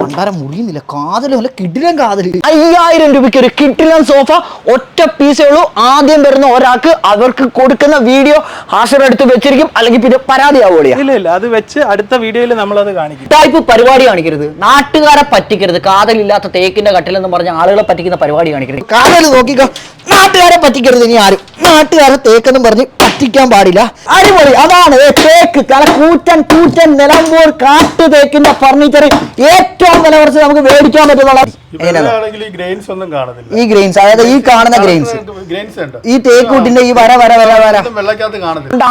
മണ്ടാരം മുറിയുന്നില്ല. കാതലും അല്ല കിടിലം കാതൽ അയ്യായിരം രൂപയ്ക്ക് ഒരു കിടിലൻ സോഫ ഒറ്റ പീസേ ഉള്ളൂ. ആദ്യം വരുന്ന ഒരാൾക്ക് അവർക്ക് കൊടുക്കുന്ന വീഡിയോ ഹാഷർ എടുത്ത് വെച്ചിരിക്കും. അല്ലെങ്കിൽ പിന്നെ പരാതിയാവുകയാണ് ഇല്ല ഇല്ല. അത് വെച്ച് അടുത്ത വീഡിയോയിൽ നമ്മൾ അത് കാണിക്കും. ടൈപ്പ് പരിപാടി കാണിക്കരുത്. നാട്ടുകാരെ പറ്റിക്കരുത്. കാതലില്ലാത്ത തേക്കിന്റെ കട്ടിലെന്ന് പറഞ്ഞ ആളുകളെ പറ്റിക്കുന്ന പരിപാടി കാണിക്കരുത്. കാതൽ നോക്കിക്കോ. നാട്ടുകാരെ പറ്റിക്കരുത് ഇനി ആരും. നാട്ടുകാരെ തേക്കെന്ന് പറഞ്ഞ് പറ്റിക്കാൻ പാടില്ല. അടിപൊളി. അതാണ് തേക്ക്. തല കൂറ്റൻ കൂറ്റൻ നിലമ്പൂർ കാട്ടു തേക്കിന്റെ ഫർണിച്ചർ ഏറ്റവും വില കുറച്ച് നമുക്ക് മേടിക്കാൻ പറ്റുന്ന ഈ ഗ്രെയിൻസ് ഒന്നും കാണത്തില്ല ഈ ഗ്രെയിൻസ് അതായത് ഈ കാണുന്ന ഗ്രെയിൻസ് ഈ തേക്കൂട്ടിന്റെ ഈ വര വര വര വര.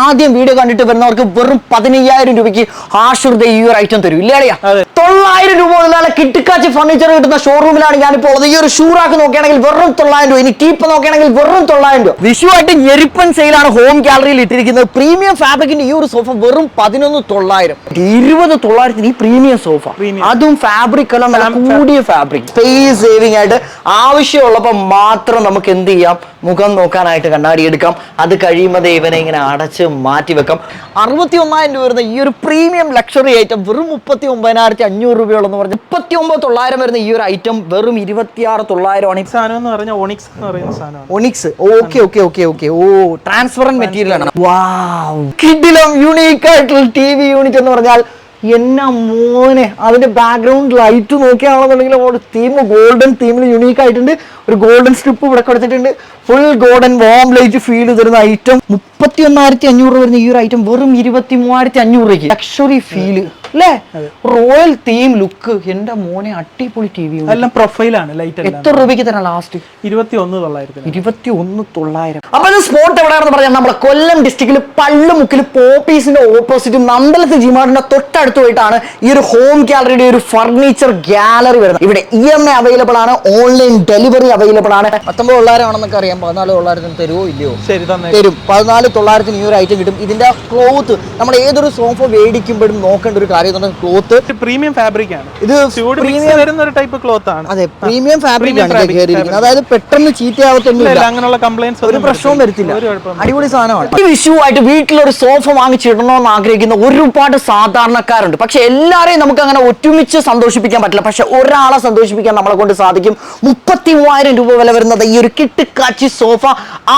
ആദ്യം വീഡിയോ കണ്ടിട്ട് വരുന്നവർക്ക് വെറും പതിനയ്യായിരം രൂപയ്ക്ക് ആഷുർദ ഈ ഒരു ഐറ്റം തരും. ഇല്ലേ അളിയാ? അതെ. തൊള്ളായിരം രൂപ മുതലാണ് കിട്ടിക്കാച്ചി ഫർണിച്ചർ കിട്ടുന്ന ഷോറൂമിലാണ് ഞാനിപ്പോൾ ഉള്ളത്. ഈ ഒരു ഷൂറാക്ക് നോക്കിയാണെങ്കിൽ വെറും തൊള്ളായിരം രൂപ. ഇനി ടീപ്പ് നോക്കിയാണെങ്കിൽ വെറും തൊള്ളായിരം രൂപ. വിഷുവായിട്ട് ഞെരിപ്പൻ സെയിലാണ് ഹോം ഗാലറിയിൽ ഇട്ടിരിക്കുന്നത്. പ്രീമിയം ഫാബ്രിക്കിന്റെ ഈ ഒരു സോഫ വെറും പതിനൊന്ന് തൊള്ളായിരം. ഇരുപത് തൊള്ളായിരത്തിന് ഈ പ്രീമിയം സോഫ അതും ഫാബ്രിക് അല്ല നല്ല കൂടിയ ഫാബ്രിക് സ്പേസ് സേവിങ് ആയിട്ട് ആവശ്യമുള്ളപ്പോൾ മാത്രം നമുക്ക് എന്ത് ചെയ്യാം? മുഖം നോക്കാനായിട്ട് കണ്ണാടി എടുക്കാം. അത് കഴിയുമ്പോൾ ഇവനെ ഇങ്ങനെ അടച്ച് മാറ്റി വെക്കാം. അറുപത്തി ഒന്നായിരം രൂപ വരുന്ന ഈ ഒരു പ്രീമിയം ലക്ഷറി ഐറ്റം വെറും മുപ്പത്തി ഒമ്പതിനായിരത്തി അഞ്ഞൂറ് രൂപയോളെന്ന് പറഞ്ഞ് മുപ്പത്തി ഒമ്പത് തൊള്ളായിരം വരുന്ന ഈ ഒരു ഐറ്റം വെറും ഇരുപത്തിയാറ് തൊള്ളായിരം ഒണിക്സ് സാധനം എന്ന് പറഞ്ഞാൽ ഓണിക്സ് എന്ന് പറയുന്ന സാധനം onyx okay okay okay okay oh transparent material ആണ്. വാ കിഡിലും യൂണീക്ക് ആയിട്ടുള്ള ടി വി യൂണിറ്റ് എന്ന് പറഞ്ഞാൽ എന്നാ മോനെ? അതിന്റെ ബാക്ക്ഗ്രൗണ്ട് ലൈറ്റ് നോക്കിയാണെന്നുണ്ടെങ്കിൽ തീം ഗോൾഡൻ തീമിൽ യുണീക്ക് ആയിട്ടുണ്ട്. ഒരു ഗോൾഡൻ സ്ട്രിപ്പ് ഇവിടെ കൊടുത്തിട്ടുണ്ട് full golden warm light feel തരുന്ന ഐറ്റം മുപ്പത്തി ഒന്നായിരത്തി അഞ്ഞൂറ് വരുന്ന ഈ ഒരു ഐറ്റം വെറും ഇരുപത്തി മൂവായിരത്തി അഞ്ഞൂറ് രൂപയ്ക്ക് ലക്ഷറി ഫീൽ അല്ലേ റോയൽ തീം ലുക്ക് എന്റെ മോനെ അടിപൊളി ടി വി എല്ലാം പ്രൊഫൈലാണ് ലൈറ്റ് എത്ര രൂപയ്ക്ക് തരാം ലാസ്റ്റ് ഇരുപത്തി ഒന്ന് തൊള്ളായിരത്തി ഇരുപത്തി ഒന്ന് തൊള്ളായിരം. അപ്പൊ ഇത് സ്പോട്ട് എവിടെയാണെന്ന് പറഞ്ഞാൽ നമ്മുടെ കൊല്ലം ഡിസ്ട്രിക്റ്റിൽ പള്ളുമുക്കിൽ പോപ്പീസിന്റെ ഓപ്പോസിറ്റ് നന്ദലത്ത് ജിമാറിന്റെ തൊട്ടടുത്ത് പോയിട്ടാണ് ഈ ഒരു ഹോം ഗാലറിയുടെ ഒരു ഫർണിച്ചർ ഗാലറി വരുന്നത്. ഇവിടെ ഇ എം എ അവൈലബിൾ ആണ് ഓൺലൈൻ ഡെലിവറി അവൈലബിൾ ആണ്. പത്തൊമ്പത് തൊള്ളായിരമാണെന്നൊക്കെ അറിയാം. പതിനാല് തൊള്ളായിരത്തിന് തരുമോ ഇല്ലയോ? ശരി തന്നെ തരും. പതിനാല് തൊള്ളായിരത്തിന് ഈ ഒരു ഐറ്റം കിട്ടും. ഇതിന്റെ ക്ലോത്ത് നമ്മൾ ഏതൊരു സോഫ മേടിക്കുമ്പോഴും നോക്കേണ്ട ഒരു കാര്യം ക്ലോത്ത് പ്രീമിയം ഫാബ്രിക് ആണ്. ഇത് പ്രീമിയം വരുന്ന ഒരു ടൈപ്പ് ക്ലോത്ത് ആണ്. അതെ പ്രീമിയം ഫാബ്രിക് ആണ് കയറിയിരിക്കുന്നത്. അതായത് പെട്ടെന്ന് ചീത്തയാവത്തൊന്നുമില്ല. അങ്ങനെയുള്ള കംപ്ലൈൻസ് ഒരു പ്രശ്നവും വരത്തില്ല. അടിപൊളി സാധനമാണ്. ഈ വീട്ടിൽ വീട്ടിലൊരു സോഫ വാങ്ങിച്ചിടണമെന്ന് ആഗ്രഹിക്കുന്ന ഒരുപാട് സാധാരണക്കാരുണ്ട്. പക്ഷെ എല്ലാരെയും നമുക്ക് അങ്ങനെ ഒറ്റുമിച്ച് സന്തോഷിപ്പിക്കാൻ പറ്റില്ല. പക്ഷെ ഒരാളെ സന്തോഷിപ്പിക്കാൻ നമ്മളെ കൊണ്ട് സാധിക്കും. മുപ്പത്തി മൂവായിരം രൂപ വില വരുന്നത് ഈ ഒരു കിട്ടിക്കാച്ചി സോഫ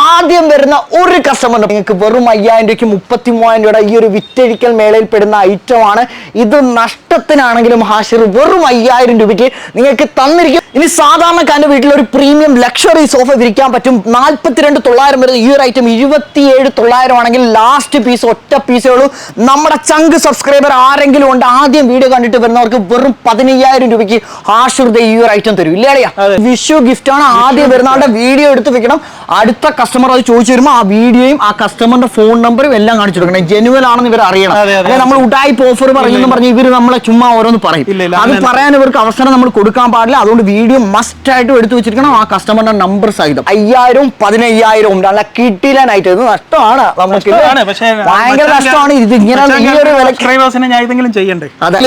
ആദ്യം വരുന്ന ഒരു കസ്റ്റമറിന് നിങ്ങൾക്ക് വെറും അയ്യായിരം രൂപയ്ക്ക് മുപ്പത്തി മൂവായിരം രൂപയുടെ ഈ ഒരു വിറ്റഴിക്കൽ മേളയിൽ പെടുന്ന ഐറ്റം ആണ് ഇത് നഷ്ടത്തിനാണെങ്കിലും ഹാഷിർ വെറും അയ്യായിരം രൂപയ്ക്ക് നിങ്ങൾക്ക് തന്നിരിക്കും. ഇനി സാധാരണക്കാരന്റെ വീട്ടിൽ ഒരു പ്രീമിയം ലക്ഷറി സോഫ വിരിക്കാൻ പറ്റും. നാൽപ്പത്തിരണ്ട് തൊള്ളായിരം വരുന്ന ഈ ഒരു ഐറ്റം ഇരുപത്തിയേഴ് തൊള്ളായിരം ആണെങ്കിൽ ലാസ്റ്റ് പീസ് ഒറ്റ പീസേ ഉള്ളൂ. നമ്മുടെ ചങ്ക് സബ്സ്ക്രൈബർ ആരെങ്കിലും ഉണ്ട് ആദ്യം വീഡിയോ കണ്ടിട്ട് വരുന്നവർക്ക് വെറും പതിനയ്യായിരം രൂപയ്ക്ക് ആശുർദ ഈ ഒരു ഐറ്റം തരും. ഇല്ലേ അളിയാ? വിഷു ഗിഫ്റ്റ് ആണ്. ആദ്യം വരുന്ന ആളുടെ വീഡിയോ എടുത്ത് വെക്കണം. അടുത്ത കസ്റ്റമർ അത് ചോദിച്ചു വരുമ്പോൾ ആ വീഡിയോയും ആ കസ്റ്റമറിന്റെ ഫോൺ നമ്പറും എല്ലാം കാണിച്ചു കൊടുക്കണം. ജെനുവൽ ആണെന്ന് ഇവർ അറിയണം. അല്ലെ? നമ്മൾ ഉടായ്പ ഓഫർ പറയുന്നു പറഞ്ഞ് ഇവർ നമ്മളെ ചുമ്മാ ഓരോന്ന് പറയും. അത് പറയാൻ ഇവർക്ക് അവസരം നമ്മൾ കൊടുക്കാൻ പാടില്ല. അതുകൊണ്ട് വീഡിയോ മസ്റ്റ് ആയിട്ട് എടുത്തു വെച്ചിരിക്കണം ആ കസ്റ്റമറിന്റെ നമ്പർ സഹിതം. അയ്യായിരവും പതിനയ്യായിരവും നല്ല കിട്ടിയില്ലാനായിട്ട് ഇത് നഷ്ടമാണ് നമുക്ക് ഭയങ്കര നഷ്ടമാണ്. ഇത് ഇങ്ങനെ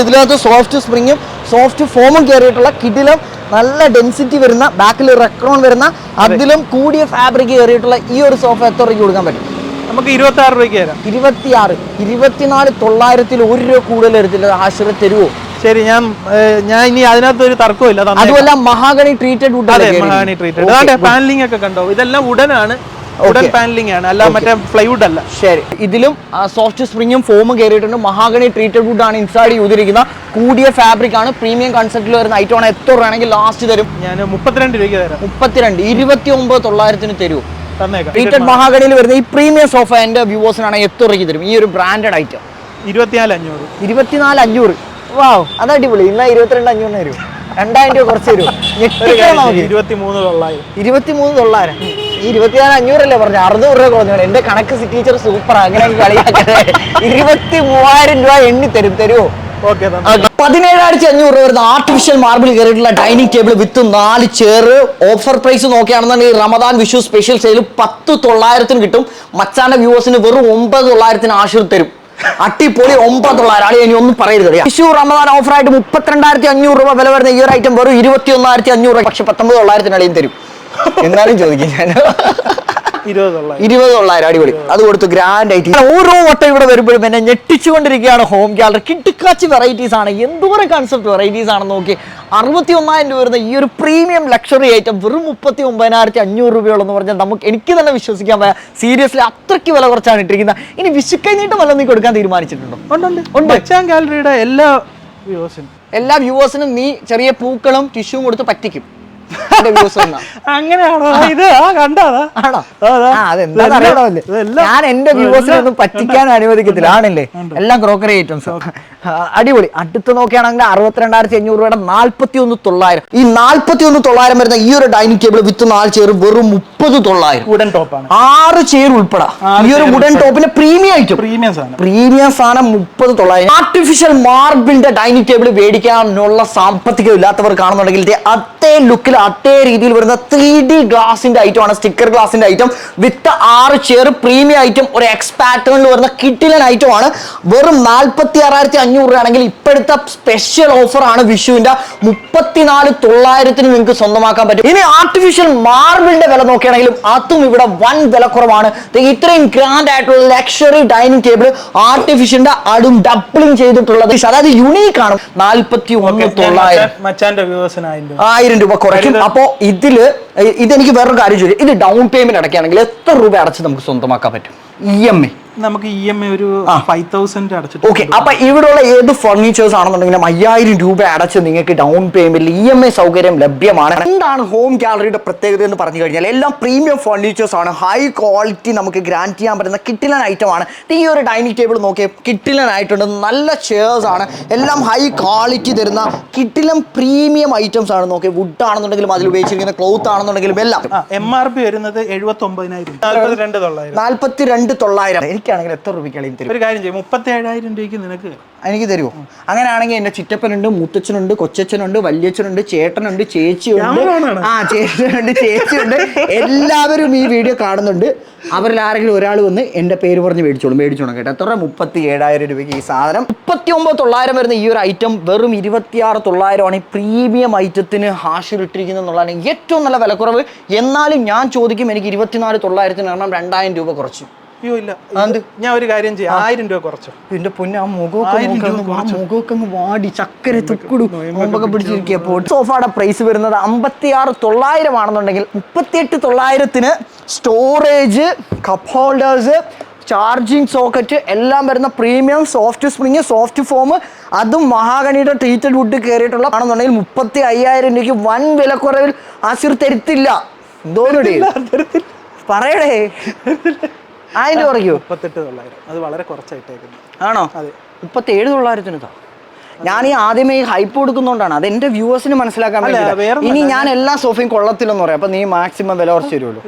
ഇതിനകത്ത് സോഫ്റ്റ് സ്പ്രിങ്ങും സോഫ്റ്റ് ഫോമും കയറിയിട്ടുള്ള കിഡിലും നല്ല ഡെൻസിറ്റി വരുന്ന ബാക്കിൽ റെക്രോൺ വരുന്ന അതിലും കൂടിയ ഫാബ്രിക് കയറിയിട്ടുള്ള ഈ ഒരു സോഫ എത്ര രൂപയ്ക്ക് കൊടുക്കാൻ പറ്റും. നമുക്ക് ഇരുപത്തി ആറ് രൂപയ്ക്ക് തരാം. ഇരുപത്തി ആറ് ഇരുപത്തിനാല് തൊള്ളായിരത്തിൽ ഒരു രൂപ കൂടുതൽ എടുത്തില്ല ആശ്രയ തരുവോ? ശരി ഞാൻ ഞാൻ ഇനി അതിനകത്ത് ഒരു തർക്കമില്ല അതുപോലെ അതുമല്ല മഹാഗണി ട്രീറ്റഡ് വുഡ് അതെ മഹാഗണി ട്രീറ്റഡ് അതെ പാനലിംഗ് ഒക്കെ കണ്ടോ? ഇതെല്ലാം ഉടനാണ് ഉടൻ പാനലിംഗ് ആണ്. അല്ല മറ്റേ ഫ്ലൈവുഡ് അല്ല. ശരി. ഇതിലും സോഫ്റ്റ് സ്പ്രിങ്ങും ഫോമും കയറിയിട്ടുണ്ട് മഹാഗണി ട്രീറ്റഡ് വുഡ് ആണ് ഇൻസൈഡ് ചെയ്തിരിക്കുന്ന കൂടിയ ഫാബ്രിക് ആണ്. പ്രീമിയം കൺസെപ്റ്റിൽ വരുന്ന ഐറ്റം ആണ്. എത്ര രൂപയാണെങ്കിൽ ലാസ്റ്റ് തരും. ഞാൻ മുപ്പത്തിരണ്ട് രൂപയ്ക്ക് തരാം. മുപ്പത്തിരണ്ട് ഇരുപത്തി ഒമ്പത് തൊള്ളായിരത്തിന് തരൂ ട്രീറ്റഡ് മഹാഗണിയിൽ വരുന്ന ഈ പ്രീമിയം സോഫ എന്റെ വ്യൂവേഴ്സിനാണ് എത്ര രൂപയ്ക്ക് തരും. ഈ ഒരു ബ്രാൻഡഡ് ഐറ്റം ഇരുപത്തിനാല് അഞ്ഞൂറ്. ഇരുപത്തിനാല് അഞ്ഞൂറ്. വാ അത് അടിപൊളി. ഇന്ന ഇരുപത്തിരണ്ട് അഞ്ഞൂറിന് തരും. രണ്ടായിരം രൂപ കുറച്ച് തരും. ഇരുപത്തിമൂന്ന് തൊള്ളായിരം. ഇരുപത്തിമൂന്ന് തൊള്ളായിരം. ഈ ഇരുപത്തിനാല് അഞ്ഞൂറല്ലേ പറഞ്ഞു അറുന്നൂറ് രൂപ കുറഞ്ഞു. എന്റെ കണക്ക് ടീച്ചർ സൂപ്പർ അങ്ങനെ കളിയാക്കണേ ഇരുപത്തി മൂവായിരം രൂപ എണ്ണി തരും. തരുമോ പതിനേഴായിരത്തി അഞ്ഞൂറ് രൂപ വരുന്ന ആർട്ടിഫിഷ്യൽ മാർബിൾ കയറിയിട്ടുള്ള ഡൈനിങ് ടേബിൾ വിത്ത് നാല് ചെയർ ഓഫർ പ്രൈസ് നോക്കുകയാണെന്നുണ്ടെങ്കിൽ റമദാൻ വിഷു സ്പെഷ്യൽ സെയിൽ പത്ത് തൊള്ളായിരത്തിന് കിട്ടും. മച്ചാന്റെ വ്യൂവേഴ്സിന് വെറും ഒമ്പത് തൊള്ളായിരത്തിന് ആശുർ തരും. അട്ടിപ്പൊളി ഒമ്പത് തൊള്ളായിരം. ആളെ ഇനി ഒന്നും പറയരുത്. വിഷു റമദാൻ ഓഫർ ആയിട്ട് മുപ്പത്തിരണ്ടായിരത്തി അഞ്ഞൂറ് രൂപ വില വരുന്ന ഈ ഒരു ഐറ്റം വെറും ഇരുപത്തി ഒന്നായിരത്തി അഞ്ഞൂറ് രൂപ. പക്ഷെ പത്തൊമ്പത് തൊള്ളായിരത്തിന് അളിയും തരും. എന്നാലും ചോദിക്കും ഞാൻ. ഇരുപത് തൊള്ളായിരം അടിപൊളി. അത് കൊടുത്തു ഗ്രാൻഡ് ആയിട്ട് ഓരോ വട്ടം ഇവിടെ വരുമ്പോഴും എന്നെ ഞെട്ടിച്ചുകൊണ്ടിരിക്കുകയാണ് ഹോം ഗ്യാലറി കിട്ടിക്കാച്ച് വെറൈറ്റീസ് ആണ്. എന്തോരം കൺസെപ്റ്റ് വെറൈറ്റീസ് ആണെന്ന് നോക്കി. അറുപത്തി ഒന്നായിരം രൂപ വരുന്ന ഈ ഒരു പ്രീമിയം ലക്ഷറി ഐറ്റം വെറും മുപ്പത്തി ഒമ്പതിനായിരത്തി അഞ്ഞൂറ് രൂപയോളെന്ന് പറഞ്ഞാൽ നമുക്ക് എനിക്ക് തന്നെ വിശ്വസിക്കാൻ പറ്റാ സീരിയസ്ലി അത്രയ്ക്ക് വില കുറച്ചാണ് ഇട്ടിരിക്കുന്നത്. ഇനി വിഷുക്കൈ വല്ല നീ കൊടുക്കാൻ തീരുമാനിച്ചിട്ടുണ്ടോ? ഗാലറിയുടെ എല്ലാ വ്യൂസിനും എല്ലാ വ്യൂവേഴ്സിനും നീ ചെറിയ പൂക്കളും ടിഷ്യൂവും കൊടുത്ത് പറ്റിക്കും. അങ്ങനെയാണോ? ഇത് കണ്ടാതാ. ആണോ? ഞാൻ എന്റെ വ്യൂവേഴ്സിനൊന്നും പറ്റിക്കാൻ അനുവദിക്കത്തില്ല. ആണല്ലേ? എല്ലാം ക്രോക്കറി ഐറ്റംസ് അടിപൊളി. അടുത്ത് നോക്കുകയാണെങ്കിൽ അറുപത്തിരണ്ടായിരത്തി അഞ്ഞൂറ് രൂപയുടെ നാല്പത്തി ഒന്ന് തൊള്ളായിരം. ഈ നാല്പത്തി ഒന്ന് തൊള്ളായിരം വരുന്ന ഈ ഒരു ഡൈനിങ് ടേബിൾ വിത്ത് നാല് ചെയർ വെറും മുപ്പത് തൊള്ളായിരം. വുഡൻ ടോപ്പാണ് ആറ് ചെയർ ഉൾപ്പെടെ. ഈ ഒരു വുഡൻ. ടോപ്പിന്റെ പ്രീമിയം ഐറ്റം പ്രീമിയം സാധനം. പ്രീമിയം സാധനം മുപ്പത് തൊള്ളായിരം. ആർട്ടിഫിഷ്യൽ മാർബിളിന്റെ ഡൈനിങ് ടേബിൾ മേടിക്കാനുള്ള സാമ്പത്തികം ഇല്ലാത്തവർ കാണുന്നുണ്ടെങ്കിൽ അതേ ലുക്കിൽ അതേ രീതിയിൽ വരുന്ന ത്രീ ഡി ഗ്ലാസിന്റെ ഐറ്റം ആണ് സ്റ്റിക്കർ ഗ്ലാസിന്റെ ഐറ്റം വിത്ത് ആറ് ചെയർ പ്രീമിയം ഐറ്റം ഒരു എക്സ് പാറ്റേണിൽ വരുന്ന കിട്ടിലൻ ഐറ്റം ആണ്. വെറും നാൽപ്പത്തി ആറായിരത്തി അഞ്ഞൂറ് രൂപയാണെങ്കിൽ ഇപ്പോഴത്തെ സ്പെഷ്യൽ ഓഫർ ആണ് വിഷുവിന്റെ മുപ്പത്തിനാല് തൊള്ളായിരത്തിന് നിങ്ങൾക്ക് സ്വന്തമാക്കാൻ പറ്റും. ഇനി ആർട്ടിഫിഷ്യൽ മാർബിളിന്റെ വില നോക്കുകയാണെങ്കിലും അതും ഇവിടെ വൻ വിലക്കുറവാണ് കുറവാണ്. ഇത്രയും ഗ്രാൻഡ് ആയിട്ടുള്ള ലക്ഷറി ഡൈനിങ് ടേബിൾ ആർട്ടിഫിഷ്യലിന്റെ അടും ഡബിളിംഗ് ചെയ്തിട്ടുള്ളത്. അതായത് യുണീക്ക് ആണ്. നാൽപ്പത്തി ഒന്ന് തൊള്ളായിരം. ആയിരം രൂപ കുറയ്ക്കും. അപ്പോ ഇതിൽ ഇതെനിക്ക് വേറൊരു കാര്യം ചോദിച്ചു ഇത് ഡൗൺ പേയ്മെന്റ് അടയ്ക്കുകയാണെങ്കിൽ എത്ര രൂപ അടച്ച് നമുക്ക് സ്വന്തമാക്കാൻ പറ്റും? ഇ എം ഐ നമുക്ക് ഇ എം ഐ ഒരു. ഫൈവ് തൗസൻഡ് അടച്ചിട്ട് ഓക്കെ അപ്പൊ ഇവിടെയുള്ള ഏത് ഫർണിച്ചേഴ്സ് ആണെന്നുണ്ടെങ്കിലും അയ്യായിരം രൂപ അടച്ച് നിങ്ങൾക്ക് ഡൗൺ പേയ്മെന്റിൽ ഇ എം ഐ സൗകര്യം ലഭ്യമാണ്. എന്താണ് ഹോം ഗാലറിയുടെ പ്രത്യേകത എന്ന് പറഞ്ഞു കഴിഞ്ഞാൽ എല്ലാം പ്രീമിയം ഫർണിച്ചേഴ്സ് ആണ്. ഹൈ ക്വാളിറ്റി നമുക്ക് ഗ്രാൻഡ് ചെയ്യാൻ പറ്റുന്ന കിട്ടിലൻ ഐറ്റം ആണ്. ഈ ഒരു ഡൈനിങ് ടേബിൾ നോക്കിയാൽ കിട്ടിലൻ ആയിട്ടുണ്ട്. നല്ല ചെയർസ് ആണ്. എല്ലാം ഹൈ ക്വാളിറ്റി തരുന്ന കിട്ടിലൻ പ്രീമിയം ഐറ്റംസ് ആണ്. നോക്കിയാൽ വുഡ് ആണെന്നുണ്ടെങ്കിലും അതിൽ ഉപയോഗിച്ചിരിക്കുന്ന ക്ലോത്ത് ആണെന്നുണ്ടെങ്കിലും എല്ലാം. എം ആർ പി വരുന്നത് എഴുപത്തി ഒമ്പതിനായിരം നാല്പത്തി രണ്ട് തൊള്ളായിരം. എനിക്ക് എനിക്കാണെങ്കിൽ എത്ര രൂപയ്ക്കാണെങ്കിലും തരും ഒരു കാര്യം ചെയ്യും മുപ്പത്തി ഏഴായിരം രൂപയ്ക്ക് നിനക്ക്. എനിക്ക് തരുമോ അങ്ങനെയാണെങ്കിൽ എന്റെ ചിറ്റപ്പനുണ്ട് മുത്തച്ഛനുണ്ട് കൊച്ചച്ഛനുണ്ട് വല്യച്ഛനുണ്ട് ചേട്ടനുണ്ട് ചേച്ചിയുണ്ട്. ആ ചേട്ടനുണ്ട് ചേച്ചിയുണ്ട്. എല്ലാവരും ഈ വീഡിയോ കാണുന്നുണ്ട്. അവരിൽ ആരെങ്കിലും ഒരാൾ വന്ന് എന്റെ പേര് പറഞ്ഞ് മേടിച്ചോളൂ മേടിച്ചോണം കേട്ടോ. എത്ര? മുപ്പത്തി ഏഴായിരം രൂപയ്ക്ക് ഈ സാധനം. മുപ്പത്തി ഒമ്പത് തൊള്ളായിരം വരുന്ന ഈ ഒരു ഐറ്റം വെറും ഇരുപത്തിയാറ് തൊള്ളായിരമാണ് ഈ പ്രീമിയം ഐറ്റത്തിന് ഹാഷിൽ ഇട്ടിരിക്കുന്നത് എന്നുള്ളതാണ് ഏറ്റവും നല്ല വിലക്കുറവ്. എന്നാലും ഞാൻ ചോദിക്കും എനിക്ക് ഇരുപത്തിനാല് തൊള്ളായിരത്തിന് കാരണം രണ്ടായിരം രൂപ കുറച്ചു. അയ്യോ ഇല്ല. ഞാൻ ഒരു കാര്യം ചെയ്യാം. ആയിരം രൂപ കുറച്ചു? എന്റെ പൊന്നെ ആ മുഖമൊക്കെ വാടി ചക്കര തുക്കുടു മുമ്പൊക്കെ പിടിച്ചിരിക്കുക സോഫയുടെ പ്രൈസ് വരുന്നത് അമ്പത്തി ആറ് തൊള്ളായിരം ആണെന്നുണ്ടെങ്കിൽ മുപ്പത്തിയെട്ട് തൊള്ളായിരത്തിന് storage cup holders charging socket എല്ലാം വരുന്ന premium soft spring soft foam അതും മഹാഗണിയുടെ ട്രീറ്റഡ് വുഡ് കയറിയിട്ടുള്ള ആണെന്നുണ്ടെങ്കിൽ മുപ്പത്തി അയ്യായിരം രൂപയ്ക്ക് വൻ വിലക്കുറവിൽ ആസിർ തരുത്തില്ല. എന്തോന്നടി? അതിന്റെ പറയൂ മുപ്പത്തെട്ട് തൊള്ളായിരം. അത് വളരെ കുറച്ചായിട്ടേക്കുന്നു. ആണോ? അതെ. മുപ്പത്തേഴ് തൊള്ളായിരത്തിന് ഞാൻ ഈ ആദ്യമേ ഈ ഹൈപ്പ് കൊടുക്കുന്നോണ്ടാണ്. അത് എന്റെ വ്യൂവേഴ്സിന് മനസ്സിലാക്കാൻ വേണ്ടി ഇനി ഞാൻ എല്ലാ സോഫയും കൊള്ളത്തില്ലെന്ന് പറയാം. അപ്പൊ നീ മാക്സിമം വില കുറച്ച് തരുമല്ലോ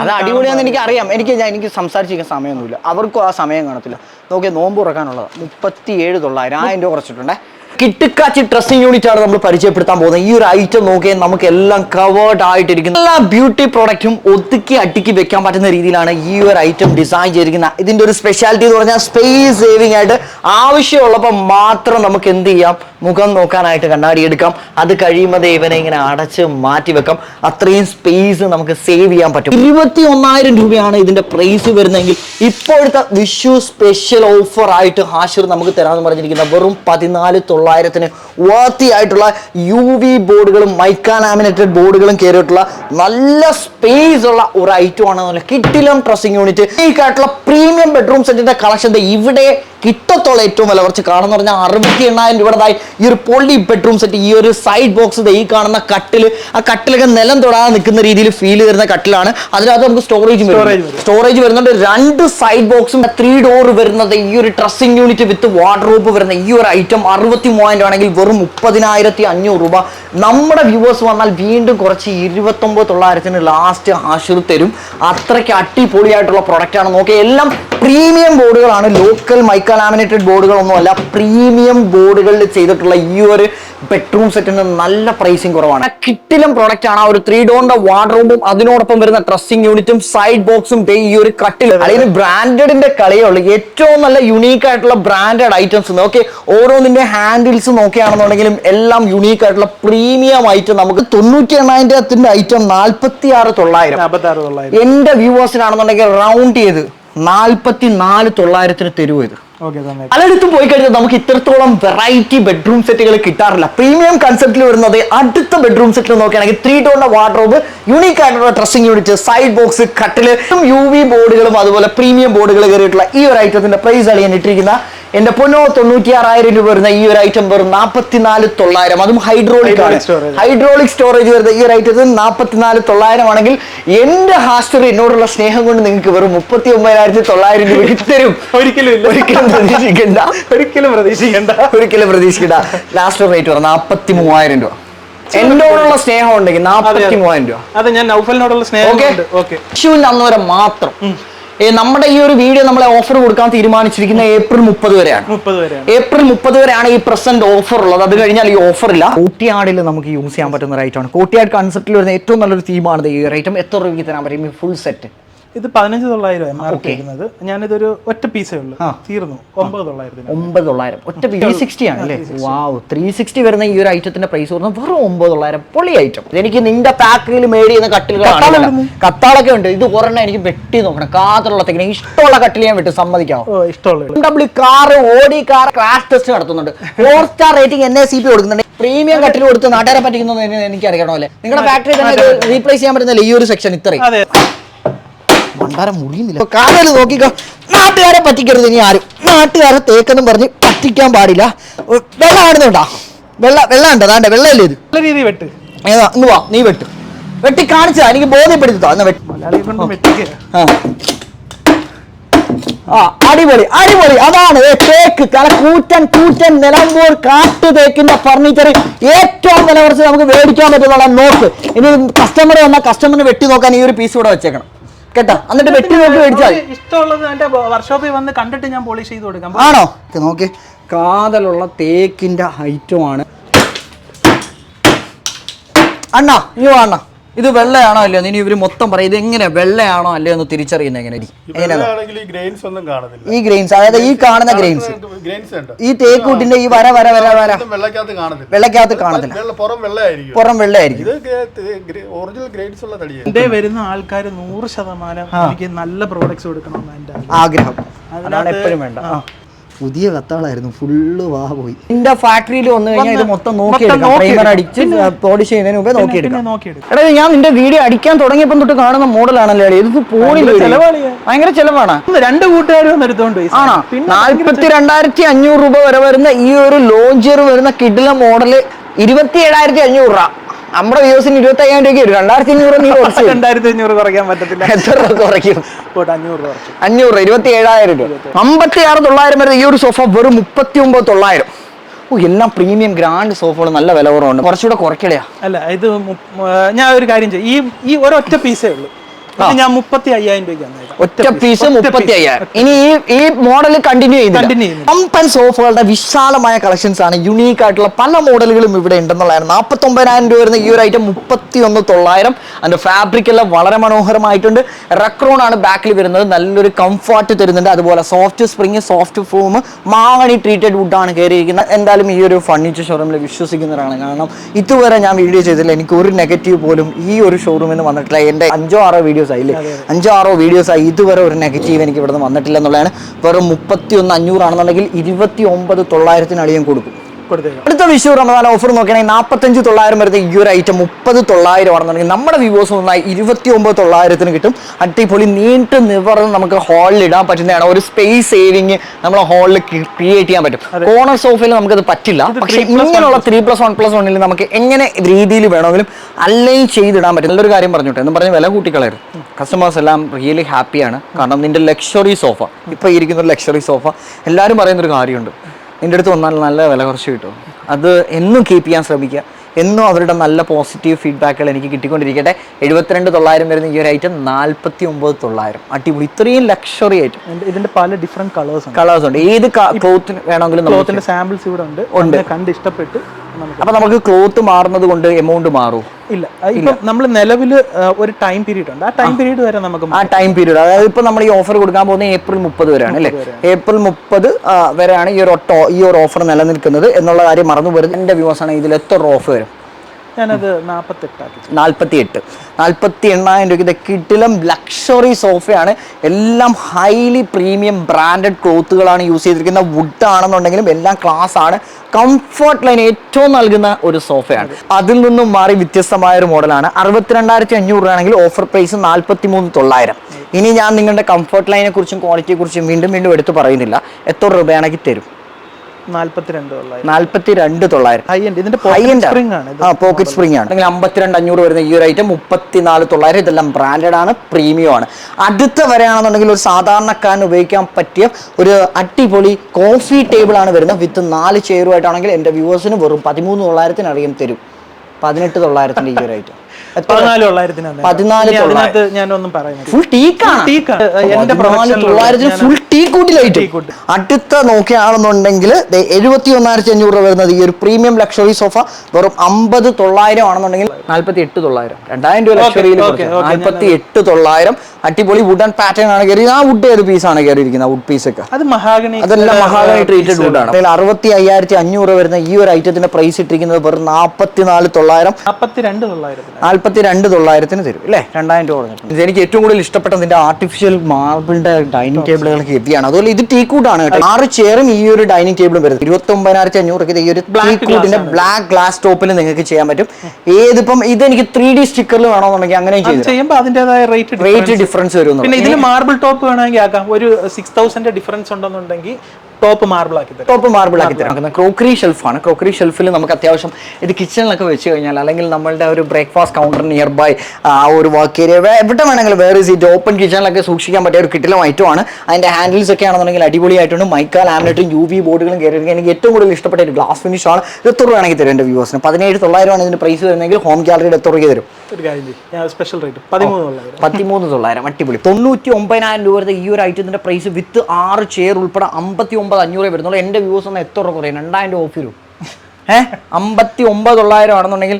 അത് അടിപൊളിയാന്ന് എനിക്ക് അറിയാം എനിക്ക് ഞാൻ എനിക്ക് സംസാരിച്ചിരിക്കാൻ സമയമൊന്നുമില്ല. അവർക്കും ആ സമയം കാണത്തില്ല. നോക്കിയാൽ നോമ്പ് ഉറക്കാനുള്ളത് മുപ്പത്തി ഏഴ് തൊള്ളായിരം. ആയിരം രൂപ കുറച്ചിട്ടുണ്ടേ. കിട്ടുക്കാച്ചി ഡ്രസ്സിംഗ് യൂണിറ്റ് ആണ് നമ്മൾ പരിചയപ്പെടുത്താൻ പോകുന്നത്. ഈ ഒരു ഐറ്റം നോക്കിയാൽ നമുക്ക് എല്ലാം കവേർഡ് ആയിട്ടിരിക്കുന്നു. എല്ലാ ബ്യൂട്ടി പ്രോഡക്റ്റും ഒതുക്കി അടുക്കി വെക്കാൻ പറ്റുന്ന രീതിയിലാണ് ഈ ഒരു ഐറ്റം ഡിസൈൻ ചെയ്തിരിക്കുന്നത്. ഇതിന്റെ ഒരു സ്പെഷ്യാലിറ്റി എന്ന് പറഞ്ഞാൽ സ്പേസ് സേവിംഗ് ആയിട്ട് ആവശ്യമുള്ളപ്പോൾ മാത്രം നമുക്ക് എന്ത് ചെയ്യാം? മുഖം നോക്കാനായിട്ട് കണ്ണാടി എടുക്കാം. അത് കഴിയുമ്പോൾ ഇവനെ ഇങ്ങനെ അടച്ച് മാറ്റി വെക്കാം. അത്രയും സ്പേസ് നമുക്ക് സേവ് ചെയ്യാൻ പറ്റും. ഇരുപത്തി ഒന്നായിരം രൂപയാണ് ഇതിന്റെ പ്രൈസ് വരുന്നതെങ്കിൽ ഇപ്പോഴത്തെ വിഷു സ്പെഷ്യൽ ഓഫർ ആയിട്ട് ഹാഷിർ നമുക്ക് തരാമെന്ന് പറഞ്ഞിരിക്കുന്ന. വെറും പതിനാല് തൊള്ളായിരത്തിന് വർത്തി ആയിട്ടുള്ള യു വി ബോർഡുകളും മൈക്ക ലാമിനേറ്റഡ് ബോർഡുകളും കയറിയിട്ടുള്ള നല്ല സ്പേസ് ഉള്ള ഒരു ഐറ്റം ആണ്. കിട്ടിലം ഡ്രസ്സിംഗ് യൂണിറ്റ് ഈ ആയിട്ടുള്ള പ്രീമിയം ബെഡ്റൂം സെറ്റിന്റെ കളക്ഷൻ ഇവിടെ കിട്ടത്തുള്ള ഏറ്റവും വില കുറച്ച് കാണുന്ന പറഞ്ഞാൽ അറുപത്തി എണ്ണായിരം രൂപയുടേതായി ഈ ഒരു പോളി ബെഡ്റൂം സെറ്റ് ഈ ഒരു സൈഡ് ബോക്സ് ഈ കാണുന്ന കട്ടിൽ ആ കട്ടിലൊക്കെ നിലം തൊടാതെ നിൽക്കുന്ന രീതിയിൽ ഫീൽ തരുന്ന കട്ടിലാണ്. അതിനകത്ത് നമുക്ക് സ്റ്റോറേജ്. സ്റ്റോറേജ് വരുന്നുണ്ട്. രണ്ട് സൈഡ് ബോക്സും ത്രീ ഡോർ വരുന്നത് ഈ ഒരു ഡ്രസ്സിംഗ് യൂണിറ്റ് വിത്ത് വാർഡ്രോബ് വരുന്ന ഈ ഒരു ഐറ്റം അറുപത്തി മൂവായിരം ആണെങ്കിൽ വെറും മുപ്പതിനായിരത്തി അഞ്ഞൂറ് രൂപ. നമ്മുടെ വ്യൂവേഴ്സ് വന്നാൽ വീണ്ടും കുറച്ച് ഇരുപത്തൊമ്പത് തൊള്ളായിരത്തിന് ലാസ്റ്റ് ആശുർ തരും. അത്രയ്ക്ക് അടിപൊളിയായിട്ടുള്ള പ്രൊഡക്റ്റ് ആണ്. നോക്കി എല്ലാം പ്രീമിയം ബോർഡുകളാണ് ലോക്കൽ മൈക്ക ലാമിനേറ്റഡ് ബോർഡുകളൊന്നും അല്ല പ്രീമിയം ബോർഡുകളിൽ ചെയ്തിട്ടുള്ള ഈ ഒരു ബെഡ്റൂം സെറ്റിന് നല്ല പ്രൈസിങ് കുറവാണ്. കിട്ടിലും പ്രോഡക്റ്റ് ആണ്. ആ ഒരു ത്രീ ഡോറിന്റെ വാർഡ്രോബും അതിനോടൊപ്പം വരുന്ന ഡ്രസ്സിംഗ് യൂണിറ്റും സൈഡ് ബോക്സും ഈ ഒരു കട്ടിൽ അല്ലെങ്കിൽ ബ്രാൻഡഡിന്റെ കളിയുള്ള ഏറ്റവും നല്ല യുണീക്ക് ആയിട്ടുള്ള ബ്രാൻഡഡ് ഐറ്റംസ് ഓക്കെ ഓരോന്നിന്റെ ഹാൻഡിൽസ് നോക്കുകയാണെന്നുണ്ടെങ്കിലും എല്ലാം യുണീക്ക് ആയിട്ടുള്ള പ്രീമിയം ഐറ്റം നമുക്ക് തൊണ്ണൂറ്റി എണ്ണായിരത്തിന്റെ ഐറ്റം നാൽപ്പത്തി ആറ് തൊള്ളായിരം. എന്റെ വ്യൂവേഴ്സിനാണെന്നുണ്ടെങ്കിൽ റൗണ്ട് ചെയ്ത് നാൽപ്പത്തി നാല് തൊള്ളായിരത്തിന് തരുമോ ഇത്. പലയിടത്തും പോയി കഴിഞ്ഞാൽ നമുക്ക് ഇത്രത്തോളം വെറൈറ്റി ബെഡ്റൂം സെറ്റുകൾ കിട്ടാറില്ല. പ്രീമിയം കൺസെപ്റ്റിൽ വരുന്നത് അടുത്ത ബെഡ്റൂം സെറ്റിൽ നോക്കുകയാണെങ്കിൽ ത്രീ ഡോറിന്റെ വാർഡ്രോബ് യൂണീക്ക് ആയിട്ടുള്ള ഡ്രസ്സിംഗ് യൂണിറ്റ് സൈഡ് ബോക്സ് കട്ടിൽ യു വി ബോർഡുകളും അതുപോലെ പ്രീമിയം ബോർഡുകൾ കയറിയിട്ടുള്ള ഈ ഒരു ഐറ്റത്തിന്റെ പ്രൈസ് അളിയാൻ ഇട്ടിരിക്കുന്ന എന്റെ പൊന്നോ തൊണ്ണൂറ്റി ആറായിരം രൂപ വരുന്ന ഈ ഒരു ഐറ്റം വെറും നാൽപ്പത്തിനാല് തൊള്ളായിരം. അതും ഹൈഡ്രോളിക് ആണ്. ഹൈഡ്രോളിക് സ്റ്റോറേജ് വരുന്ന ഈ ഒരു ഐറ്റത്തിന് നാൽപ്പത്തിനാല് തൊള്ളായിരം ആണെങ്കിൽ എന്റെ ഹാസ്റ്റർ എന്നോടുള്ള സ്നേഹം കൊണ്ട് നിങ്ങൾക്ക് വെറും മുപ്പത്തി ഒമ്പതിനായിരത്തി തൊള്ളായിരം രൂപയ്ക്ക് തരും. ഒരിക്കലും ഒരിക്കലും പ്രതീക്ഷിക്കണ്ട. ഒരിക്കലും പ്രതീക്ഷിക്കണ്ട. ഒരിക്കലും പ്രതീക്ഷിക്കണ്ട. ലാസ്റ്റ് റേറ്റ് പറഞ്ഞു നാൽപ്പത്തി മൂവായിരം രൂപ. എന്നോടുള്ള സ്നേഹം ഉണ്ടെങ്കിൽ നാൽപ്പത്തി മൂവായിരം രൂപ. അതെ ഞാൻ നൗഫലിനോടുള്ള സ്നേഹം ഓക്കെ അന്ന് വരെ മാത്രം നമ്മുടെ ഈ ഒരു വീഡിയോ നമ്മളെ ഓഫർ കൊടുക്കാൻ തീരുമാനിച്ചിരിക്കുന്ന ഏപ്രിൽ മുപ്പത് വരെയാണ്. ഏപ്രിൽ മുപ്പത് വരെയാണ് ഈ പ്രസന്റ് ഓഫർ ഉള്ളത്. അത് കഴിഞ്ഞാൽ ഈ ഓഫർ ഇല്ല. കോട്ടിയാടിൽ നമുക്ക് യൂസ് ചെയ്യാൻ പറ്റുന്ന ഒരു ഐറ്റമാണ് കോട്ടിയാട് കൺസെപ്റ്റിൽ വരുന്ന ഏറ്റവും നല്ലൊരു തീമാണ് ഈ ഒരു ഐറ്റം എത്ര രൂപയ്ക്ക് തരാൻ പറ്റും? ഈ ഫുൾ സെറ്റ് ഇത് പതിനഞ്ച് തൊള്ളായിരം എം ആർ. വരുന്നത്. ഞാനിതൊരു ഒറ്റ പീസേ ഉള്ളൂ. തീർന്നു. ഒമ്പത് തൊള്ളായിരത്തിന് ഒമ്പത് തൊള്ളായിരം. ഒറ്റ ത്രീ സിക്സ്റ്റി ആണ് അല്ലേ? വാവ് ത്രീ സിക്സ്റ്റി വരുന്ന ഈ ഒരു ഐറ്റത്തിന്റെ പ്രൈസ് വരുന്നത് വെറും ഒമ്പത് തൊള്ളായിരം. പൊളി ഐറ്റം. എനിക്ക് നിന്റെ പാക്കിൽ മേടി ചെയ്യുന്ന കട്ടിലുകളാണ് കട്ടാളെവിടുന്ന്? കത്താളൊക്കെ ഉണ്ട്. ഇത് ഒരെണ്ണം എനിക്ക് വെട്ടി നോക്കണം. കാത്തുള്ള തെക്കിനെ ഇഷ്ടമുള്ള കട്ടിൽ ഞാൻ വിട്ടു. സമ്മതിക്കാമോ ഇഷ്ടമുള്ള ഡബ്ല്യു കാർ ഓടി കാർ ക്രാഷ് ടെസ്റ്റ് നടത്തുന്നുണ്ട്. Four star rating N A C P കൊടുക്കുന്നുണ്ട്. പ്രീമിയം കട്ടിൽ കൊടുത്ത് നാട്ടുകാരെ പറ്റിക്കുന്നത് എനിക്ക് അറിയണമല്ലേ നിങ്ങളുടെ ഫാക്ടറി തന്നെ റീപ്ലേസ് ചെയ്യാൻ പറ്റുന്നില്ല. ഈ ഒരു സെക്ഷൻ ഇത്രയും. മണ്ടാരം മുറിയുന്നില്ല. കാണാൻ നോക്കിക്കോ. നാട്ടുകാരെ പറ്റിക്കരുത് ഇനി ആരും. നാട്ടുകാരെ തേക്കെന്നും പറഞ്ഞ് പറ്റിക്കാൻ പാടില്ല. വെള്ളം ആടുന്നുണ്ടാ വെള്ള വെള്ളം ഉണ്ടോ? അതാണ്ട് വെള്ളമല്ലേ ഇത്? നല്ല രീതി വെട്ട്. ഏതാ ഇന്ന് വാ നീ വെട്ട്. വെട്ടി കാണിച്ചാ എനിക്ക് ബോധ്യപ്പെടുത്തോ എന്നാ വെട്ടി. ആ. അടിപൊളി അടിപൊളി. അതാണ് തേക്ക് തല കൂറ്റൻ കൂറ്റൻ നിലമ്പൂർ കാട്ടു തേക്കിന്റെ ഫർണിച്ചർ ഏറ്റവും വില കുറച്ച് നമുക്ക് മേടിക്കാൻ പറ്റുന്നുള്ള നോക്ക്. ഇനി കസ്റ്റമർ വന്നാൽ കസ്റ്റമറിന് വെട്ടി നോക്കാൻ ഈ ഒരു പീസ് കൂടെ വെച്ചേക്കണം. കേട്ടോ? എന്നിട്ട് വെട്ടി നോക്കി മേടിച്ചാൽ ഇഷ്ടമുള്ളത് എന്റെ വർക്ക്ഷോപ്പിൽ വന്ന് കണ്ടിട്ട് ഞാൻ പോളിഷ് ചെയ്ത് കൊടുക്കാം. ആണോ? നോക്കി. കാതലുള്ള തേക്കിന്റെ ഐറ്റമാണ് അണ്ണാ അയ്യോ അണ്ണ. ഇത് വെള്ളയാണോ അല്ലയോ? ഇനി ഇവർ മൊത്തം പറയും ഇത് എങ്ങനെ വെള്ളയാണോ അല്ലയോ എന്ന് തിരിച്ചറിയുന്ന എങ്ങനെ ഈ ഗ്രെയിൻസ് ഒന്നും കാണത്തില്ല ഈ ഗ്രെയിൻസ് അതായത് ഈ കാണുന്ന ഗ്രെയിൻസ് ഈ തേക്കൂട്ടിന്റെ ഈ വര വര വര വര. വെള്ളക്കകത്ത് കാണത്തില്ല. പുറം വെള്ളയായിരിക്കും. പുറം വെള്ളയായിരിക്കും. ഇത് ഒറിജിനൽ ഗ്രെയിൻസ് ഉള്ള തടിയാണ് എന്റെ വരുന്ന ആൾക്കാർ നൂറ് ശതമാനം എനിക്ക് നല്ല പ്രോഡക്ട്സ് കൊടുക്കണം ആഗ്രഹം. അതാണ് എപ്പോഴും വേണ്ട. പുതിയ കത്താളായിരുന്നു. ഫുള്ള് വാ പോയി. എന്റെ ഫാക്ടറിയിൽ വന്നു കഴിഞ്ഞാൽ ഇത് മൊത്തം നോക്കിയെടുക്കാം. അടിച്ച് പോളിഷ് ചെയ്യുന്നതിന് മുമ്പേ നോക്കി നോക്കിയെടുക്കാം. എടാ ഇത് ഞാൻ നിന്റെ വീഡിയോ അടിക്കാൻ തുടങ്ങിയപ്പോൾ തൊട്ട് കാണുന്ന മോഡലാണല്ലേ ഇത്? പോണില്ല ഭയങ്കര ചെലവാണ്. രണ്ട് കൂട്ടുകാരും എടുത്തോണ്ട് ആണോ? നാല്പത്തി രണ്ടായിരത്തി അഞ്ഞൂറ് രൂപ വരെ വരുന്ന ഈ ഒരു ലോഞ്ചർ വരുന്ന കിഡില മോഡൽ ഇരുപത്തി ഏഴായിരത്തി അഞ്ഞൂറ് രൂപ. നമ്മുടെ വ്യൂസിന് ഇരുപത്തി അയ്യായിരം രൂപയ്ക്ക് വരും. രണ്ടായിരത്തി അഞ്ഞൂറ് നീ കുറച്ച്. രണ്ടായിരത്തി അഞ്ഞൂറ് കുറയ്ക്കാൻ പറ്റത്തില്ല. എത്ര രൂപ കുറയ്ക്കും. അഞ്ഞൂറ് കുറച്ചു. അഞ്ഞൂറ് ഇരുപത്തി ഏഴായിരം രൂപ. അമ്പത്തി ആറ് തൊള്ളായിരം വരെ ഈ ഒരു സോഫ വെറും മുപ്പത്തി ഒമ്പത് തൊള്ളായിരം. ഓ എല്ലാം പ്രീമിയം ഗ്രാൻഡ് സോഫകൾ നല്ല വില കുറവുണ്ട്. കുറച്ചുകൂടെ കുറയ്ക്കലയാ അല്ല ഇത് ഞാൻ ഒരു കാര്യം ചെയ്യും. ഈ ഈ ഒരൊറ്റ പീസേ ഉള്ളൂ. ഞാൻ മുപ്പത്തി അയ്യായിരം രൂപയ്ക്ക് ഒറ്റ പീസ് മുപ്പത്തി അയ്യായിരം ഇനി ഈ ഈ മോഡൽ കണ്ടിന്യൂ. പമ്പൻ സോഫകളുടെ വിശാലമായ കളക്ഷൻസ് ആണ് യുണീക്ക് ആയിട്ടുള്ള പല മോഡലുകളും ഇവിടെ ഉണ്ടെന്നുള്ളതാണ്. നാൽപ്പത്തി ഒമ്പതിനായിരം രൂപ വരുന്ന ഈ ഒരു ഐറ്റം മുപ്പത്തി ഒന്ന് തൊള്ളായിരം. അതിന്റെ ഫാബ്രിക് എല്ലാം വളരെ മനോഹരമായിട്ടുണ്ട്. റെക്രോൺ ആണ് ബാക്കിൽ വരുന്നത്. നല്ലൊരു കംഫർട്ട് തരുന്നുണ്ട്. അതുപോലെ സോഫ്റ്റ് സ്പ്രിങ് സോഫ്റ്റ് ഫോം മാങ്ങണി ട്രീറ്റഡ് വുഡ് ആണ് കയറിയിരിക്കുന്നത്. എന്തായാലും ഈ ഒരു ഫർണിച്ചർ ഷോറൂമിൽ വിശ്വസിക്കുന്നവരാണ്. കാരണം ഇതുവരെ ഞാൻ വീഡിയോ ചെയ്തില്ല എനിക്ക് ഒരു നെഗറ്റീവ് പോലും ഈ ഒരു ഷോറൂമിൽ നിന്ന് വന്നിട്ടില്ല. എന്റെ അഞ്ചോ ആറോ വീഡിയോസ് ആയില്ലേ അഞ്ചോ ആറോ വീഡിയോസ് ആയി. ഇതുവരെ ഒരു നെഗറ്റീവ് എനിക്ക് ഇവിടെ നിന്ന് വന്നിട്ടില്ല എന്നുള്ളതാണ്. വെറും മുപ്പത്തി ഒന്ന് അഞ്ഞൂറാണെന്നുണ്ടെങ്കിൽ ഇരുപത്തി ഒമ്പത് തൊള്ളായിരത്തിന് അളിയും കൊടുക്കും. കൊടുത്തേക്കാം. അടുത്ത വിഷു റമദാൻ ഓഫർ നോക്കുകയാണെങ്കിൽ നാൽപ്പത്തഞ്ച് തൊള്ളായിരം വരുന്ന ഈ ഒരു ഐറ്റം മുപ്പത് തൊള്ളായിരം ആണെന്നുണ്ടെങ്കിൽ നമ്മുടെ വ്യൂവേഴ്സ് നന്നായി ഇരുപത്തി ഒമ്പത് തൊള്ളായിരത്തിന് കിട്ടും. അടിപൊളി നീണ്ട് നിവർന്ന് നമുക്ക് ഹാളിൽ ഇടാൻ പറ്റുന്നതാണ്. ഒരു സ്പേസ് സേവിങ് നമ്മൾ ഹാളിൽ ക്രിയേറ്റ് ചെയ്യാൻ പറ്റും. കോണർ സോഫയിൽ നമുക്കത് പറ്റില്ല. പക്ഷെ ഇങ്ങനെയുള്ള ത്രീ പ്ലസ് വൺ പ്ലസ് വണ്ണിൽ നമുക്ക് എങ്ങനെ രീതിയിൽ വേണമെങ്കിലും അല്ലൈൻ ചെയ്തിടാൻ പറ്റും. നല്ലൊരു കാര്യം പറഞ്ഞോട്ടെ. എന്ന് പറഞ്ഞ് വില കൂട്ടിക്കളയരുത്. കസ്റ്റമേഴ്സ് എല്ലാം റിയലി ഹാപ്പിയാണ് കാരണം നിന്റെ ലക്ഷറി സോഫ ഇപ്പോൾ ഇരിക്കുന്ന ലക്ഷറി സോഫ എല്ലാവരും പറയുന്നൊരു കാര്യമുണ്ട്. നിന്റെ അടുത്ത് വന്നാൽ നല്ല വില കുറച്ച് കിട്ടും. അത് എന്നും കീപ്പ് ചെയ്യാൻ ശ്രമിക്കുക. എന്നും അവരുടെ നല്ല പോസിറ്റീവ് ഫീഡ്ബാക്കുകൾ എനിക്ക് കിട്ടിക്കൊണ്ടിരിക്കട്ടെ. എഴുപത്തിരണ്ട് തൊള്ളായിരം വരുന്ന ഈ ഒരു ഐറ്റം നാൽപ്പത്തി ഒമ്പത് തൊള്ളായിരം. അടിപൊളി. ഇത്രയും ലക്ഷറി ഐറ്റം ഇതിന്റെ- പല ഡിഫറെന്റ് കളേഴ്സ് കളേഴ്സ് ഉണ്ട്. ഏത് ക്ലോത്തിന് വേണമെങ്കിലും ക്ലോത്തിന്റെ സാമ്പിൾസ് ഇവിടെ ഉണ്ട്. കണ്ട് ഇഷ്ടപ്പെട്ട് അപ്പൊ നമുക്ക് ക്ലോത്ത് മാറുന്നത് കൊണ്ട് എമൗണ്ട് മാറും? ഇല്ല. ഇപ്പം നമ്മൾ നിലവിൽ ഒരു ടൈം പീരീഡ് ഉണ്ട്. ആ ടൈം പീരീഡ് വരെ നമുക്ക് ആ ടൈം പീരീഡ് അതായത് ഇപ്പൊ നമ്മൾ ഈ ഓഫർ കൊടുക്കാൻ പോകുന്നത് ഏപ്രിൽ മുപ്പത് വരെയാണ് അല്ലേ? ഏപ്രിൽ മുപ്പത് വരെയാണ് ഈ ഒരു ഈ ഒരു ഓഫർ നിലനിൽക്കുന്നത് എന്നുള്ള കാര്യം മറന്നു പോരുത്. എന്റെ വ്യൂസ് ആണ് ഇതിൽ എത്ര ഓഫർ വരും? ഞാനത് നാൽപ്പത്തി എട്ട് നാൽപ്പത്തി എണ്ണായിരം രൂപയ്ക്ക് കിട്ടിലും ലക്ഷറി സോഫയാണ് എല്ലാം ഹൈലി പ്രീമിയം ബ്രാൻഡഡ് ക്ലോത്തുകളാണ് യൂസ് ചെയ്തിരിക്കുന്നത് വുഡ് ആണെന്നുണ്ടെങ്കിലും എല്ലാം ക്ലാസ് ആണ്. കംഫർട്ട് ലൈൻ ഏറ്റവും നൽകുന്ന ഒരു സോഫയാണ് അതിൽ നിന്നും മാറി വ്യത്യസ്തമായ ഒരു മോഡലാണ് അറുപത്തിരണ്ടായിരത്തി അഞ്ഞൂറ് രൂപയാണെങ്കിൽ ഓഫർ പ്രൈസ് നാൽപ്പത്തി മൂന്ന് തൊള്ളായിരം. ഇനി ഞാൻ നിങ്ങളുടെ കംഫർട്ട് ലൈനെ കുറിച്ചും ക്വാളിറ്റിയെ കുറിച്ചും വീണ്ടും വീണ്ടും എടുത്തു പറയുന്നില്ല. എത്ര രൂപയാണെങ്കിൽ തരും. നാൽപ്പത്തി രണ്ട് തൊള്ളായിരം. ഹൈ എൻഡ് ഇതിന്റെ സ്പ്രിംഗ് ആണ്. ആ പോക്കറ്റ് സ്പ്രിംഗ് ആണ്. അല്ലെങ്കിൽ അമ്പത്തിരണ്ട് അഞ്ഞൂറ് വരുന്ന ഈ ഒരു ഐറ്റം മുപ്പത്തിനാല് തൊള്ളായിരം. ഇതെല്ലാം ബ്രാൻഡഡ് ആണ് പ്രീമിയം ആണ്. അടുത്ത വരെയാണെന്നുണ്ടെങ്കിൽ ഒരു സാധാരണക്കാരന് ഉപയോഗിക്കാൻ പറ്റിയ ഒരു അടിപൊളി കോഫി ടേബിൾ ആണ് വരുന്നത്. വിത്ത് നാല് ചെയറുമായിട്ടാണെങ്കിൽ എന്റെ വ്യൂവേഴ്സിന് വെറും പതിമൂന്ന് തൊള്ളായിരത്തിനറിയും തരും. പതിനെട്ട് തൊള്ളായിരത്തിന്റെ ഈ ഒരു ഐറ്റം അടുത്ത നോക്കുകയാണെന്നുണ്ടെങ്കിൽ എഴുപത്തി ഒന്നായിരത്തി അഞ്ഞൂറ് രൂപ വരുന്നത് ഈ ഒരു പ്രീമിയം ലക്ഷറി സോഫ വെറും അമ്പത് തൊള്ളായിരം ആണെന്നുണ്ടെങ്കിൽ നാല്പത്തി എട്ട് തൊള്ളായിരം. രണ്ടായിരം രൂപ ലക്ഷറിയിൽ നാല്പത്തി എട്ട് തൊള്ളായിരം. അടിപൊളി വുഡ് ആൻഡ് പാറ്റേൺ ആണ് കയറി ആ വുഡ് ഏത് പീസ് ആണ് കയറിയിരിക്കുന്നത്? വുഡ് പീസ് ഒക്കെ? അത് മഹാഗണി അതെല്ലാം മഹാഗണി ട്രീറ്റഡ് വുഡ് ആണ്. അതിൽ അറുപത്തി അയ്യായിരത്തി അഞ്ഞൂറ് വരുന്ന ഈ ഒരു ഐറ്റത്തിന്റെ പ്രൈസ് ഇട്ടിരിക്കുന്നത് വെറും നാൽപ്പത്തി നാല് തൊള്ളായിരം. നാപ്പത്തിരണ്ട് തൊള്ളായിരത്തിന്. നാല്പത്തി രണ്ട് തൊള്ളായിരത്തിന് തരും അല്ലേ രണ്ടായിരം രൂപ പറഞ്ഞിട്ടുണ്ട് എനിക്ക് ഏറ്റവും കൂടുതൽ ഇഷ്ടപ്പെട്ടത് ഇതിന്റെ ആർട്ടിഫിഷ്യൽ മാർബിളിന്റെ ഡൈനിങ് ടേബിളുകൾ ഹെവിയാണ് അതുപോലെ ഇത് ടീക്കൂട്ടാണ് കേട്ടോ. ആറ് ചെയറും ഈ ഒരു ഡൈനിങ് ടേബിളും വരുന്നത്. ഇരുപത്തി ഒമ്പതിനായിരത്തി അഞ്ഞൂറ് ഈ ഒരു ടീക്കൂട്ടിന്റെ ബ്ലാക്ക് ഗ്ലാസ് ടോപ്പിൽ നിങ്ങൾക്ക് ചെയ്യാൻ പറ്റും. ഏതിപ്പം ഇത് എനിക്ക് ത്രീ ഡി സ്റ്റിക്കറിൽ വേണമെന്നുണ്ടെങ്കിൽ അങ്ങനെ ചെയ്യുമ്പോൾ അതിന്റേതായ റേറ്റ് റേറ്റ് ഡിഫറൻസ് വരും പിന്നെ ഇതിൽ മാർബിൾ ടോപ്പ് വേണമെങ്കിൽ ആക്കാം. ഒരു സിക്സ് തൗസൻഡ് ഡിഫറൻസ് ഉണ്ടെന്നുണ്ടെങ്കിൽ ടോപ്പ് മാർബിൾ ആക്കി തരാം. ടോപ്പ് മാർബിൾ ആക്കി തരാം. ക്രോക്കറി ഷെൽഫാണ് ക്രോക്കറി ഷെൽഫിൽ നമുക്ക് അത്യാവശ്യം ഇത് കിച്ചണിലൊക്കെ വെച്ച് കഴിഞ്ഞാൽ അല്ലെങ്കിൽ നമ്മളുടെ ഒരു ബ്രേക്ക്ഫാസ്റ്റ് കൗണ്ടർ നിയർ ബൈ ആ ഒരു വർക്ക് ഏരിയ എവിടെ വേണമെങ്കിലും വേറെ സീറ്റ് ഓപ്പൺ കിച്ചണിലൊക്കെ സൂക്ഷിക്കാൻ പറ്റിയ ഒരു കിട്ടിലും ഐറ്റമാണ് അതിന്റെ ഹാൻഡിൽസ് ഒക്കെ ആണെന്നുണ്ടെങ്കിൽ അടിപൊളിയായിട്ടുണ്ട്. മൈക്ക ലാമിനേറ്റും യു വി ബോർഡുകളും കയറി എനിക്ക് ഏറ്റവും കൂടുതൽ ഇഷ്ടപ്പെട്ട ഒരു ഗ്ലാസ് ഫിനിഷാണ് ഇത് എത്ര വേണമെങ്കിൽ തരും എന്റെ വ്യൂവേഴ്സിന് പതിനേഴ് തൊള്ളായിരമാണ് ഇതിന്റെ പ്രൈസ് വരുന്നതെങ്കിൽ ഹോം ഗാലറിയുടെ എത്ര രൂപയ്ക്ക് തരും? ഒരു കാര്യം ചെയ്യും. സ്പെഷ്യൽ റേറ്റ് പതിമൂന്ന് തൊള്ളായിരം പതിമൂന്ന് തൊള്ളായിരം അടിപൊളി. തൊണ്ണൂറ്റി ഒമ്പതിനായിരം രൂപ വരുന്ന ഈ ഒരു ഐറ്റത്തിന്റെ പ്രൈസ് വിത്ത് ആറ് ചെയർ ഉൾപ്പെടെ അമ്പത്തി ഒമ്പത് അഞ്ഞൂറ് വരുന്നുള്ളൂ. എന്റെ വ്യൂസ് ഒന്ന് എത്ര രൂപ കുറയും? രണ്ടായിരം രൂപ ഓഫ് വരും. ഏഹ് അമ്പത്തി ഒമ്പത് തൊള്ളായിരം ആണെന്നുണ്ടെങ്കിൽ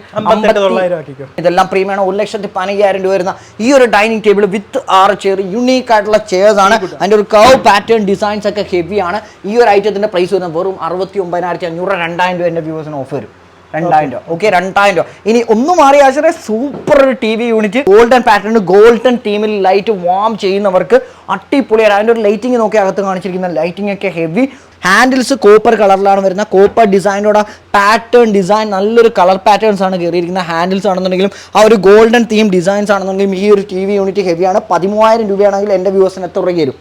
ഇതെല്ലാം പ്രീമിയാണ് ഒരു ലക്ഷത്തി പതിനയ്യായിരം രൂപ വരുന്ന ഈ ഒരു ഡൈനിങ് ടേബിൾ വിത്ത് ആറ് ചെയർ യുണീക്ക് ആയിട്ടുള്ള ചെയർസ് ആണ്. അതിന്റെ ഒരു കവ് പാറ്റേൺ ഡിസൈൻസ് ഒക്കെ ഹെവിയാണ് ഈ ഒരു ഐറ്റത്തിന്റെ പ്രൈസ് വരുന്നത് വെറും അറുപത്തി ഒമ്പതിനായിരത്തി അഞ്ഞൂറ് രണ്ടായിരം രൂപ എന്റെ വ്യൂസിന് ഓഫ് വരും. രണ്ടായിരം രൂപ. ഓക്കെ രണ്ടായിരം രൂപ. ഇനി ഒന്ന് മാറി ആശ്രയ സൂപ്പർ ഒരു T V unit golden pattern golden ടീമിൽ ലൈറ്റ് വാം ചെയ്യുന്നവർക്ക് അട്ടിപ്പൊളിയാണ് അതിന്റെ ഒരു ലൈറ്റിംഗ് നോക്കി അകത്ത് കാണിച്ചിരിക്കുന്ന ലൈറ്റിംഗ് ഒക്കെ ഹെവി ഹാൻഡിൽസ് കോപ്പർ കളറിലാണ് വരുന്നത്. കോപ്പർ ഡിസൈനോടെ പാറ്റേൺ ഡിസൈൻ നല്ലൊരു കളർ പാറ്റേൺസ് ആണ് കയറിയിരിക്കുന്ന ഹാൻഡിൽസ് ആണെന്നുണ്ടെങ്കിലും ആ ഒരു ഗോൾഡൻ തീം ഡിസൈൻസ് ആണെന്നുണ്ടെങ്കിലും ഈ ഒരു ടി വി യൂണിറ്റ് ഹെവിയാണ് പതിമൂവായിരം രൂപയാണെങ്കിൽ എന്റെ വ്യൂസിന് എത്ര രൂപ വരും?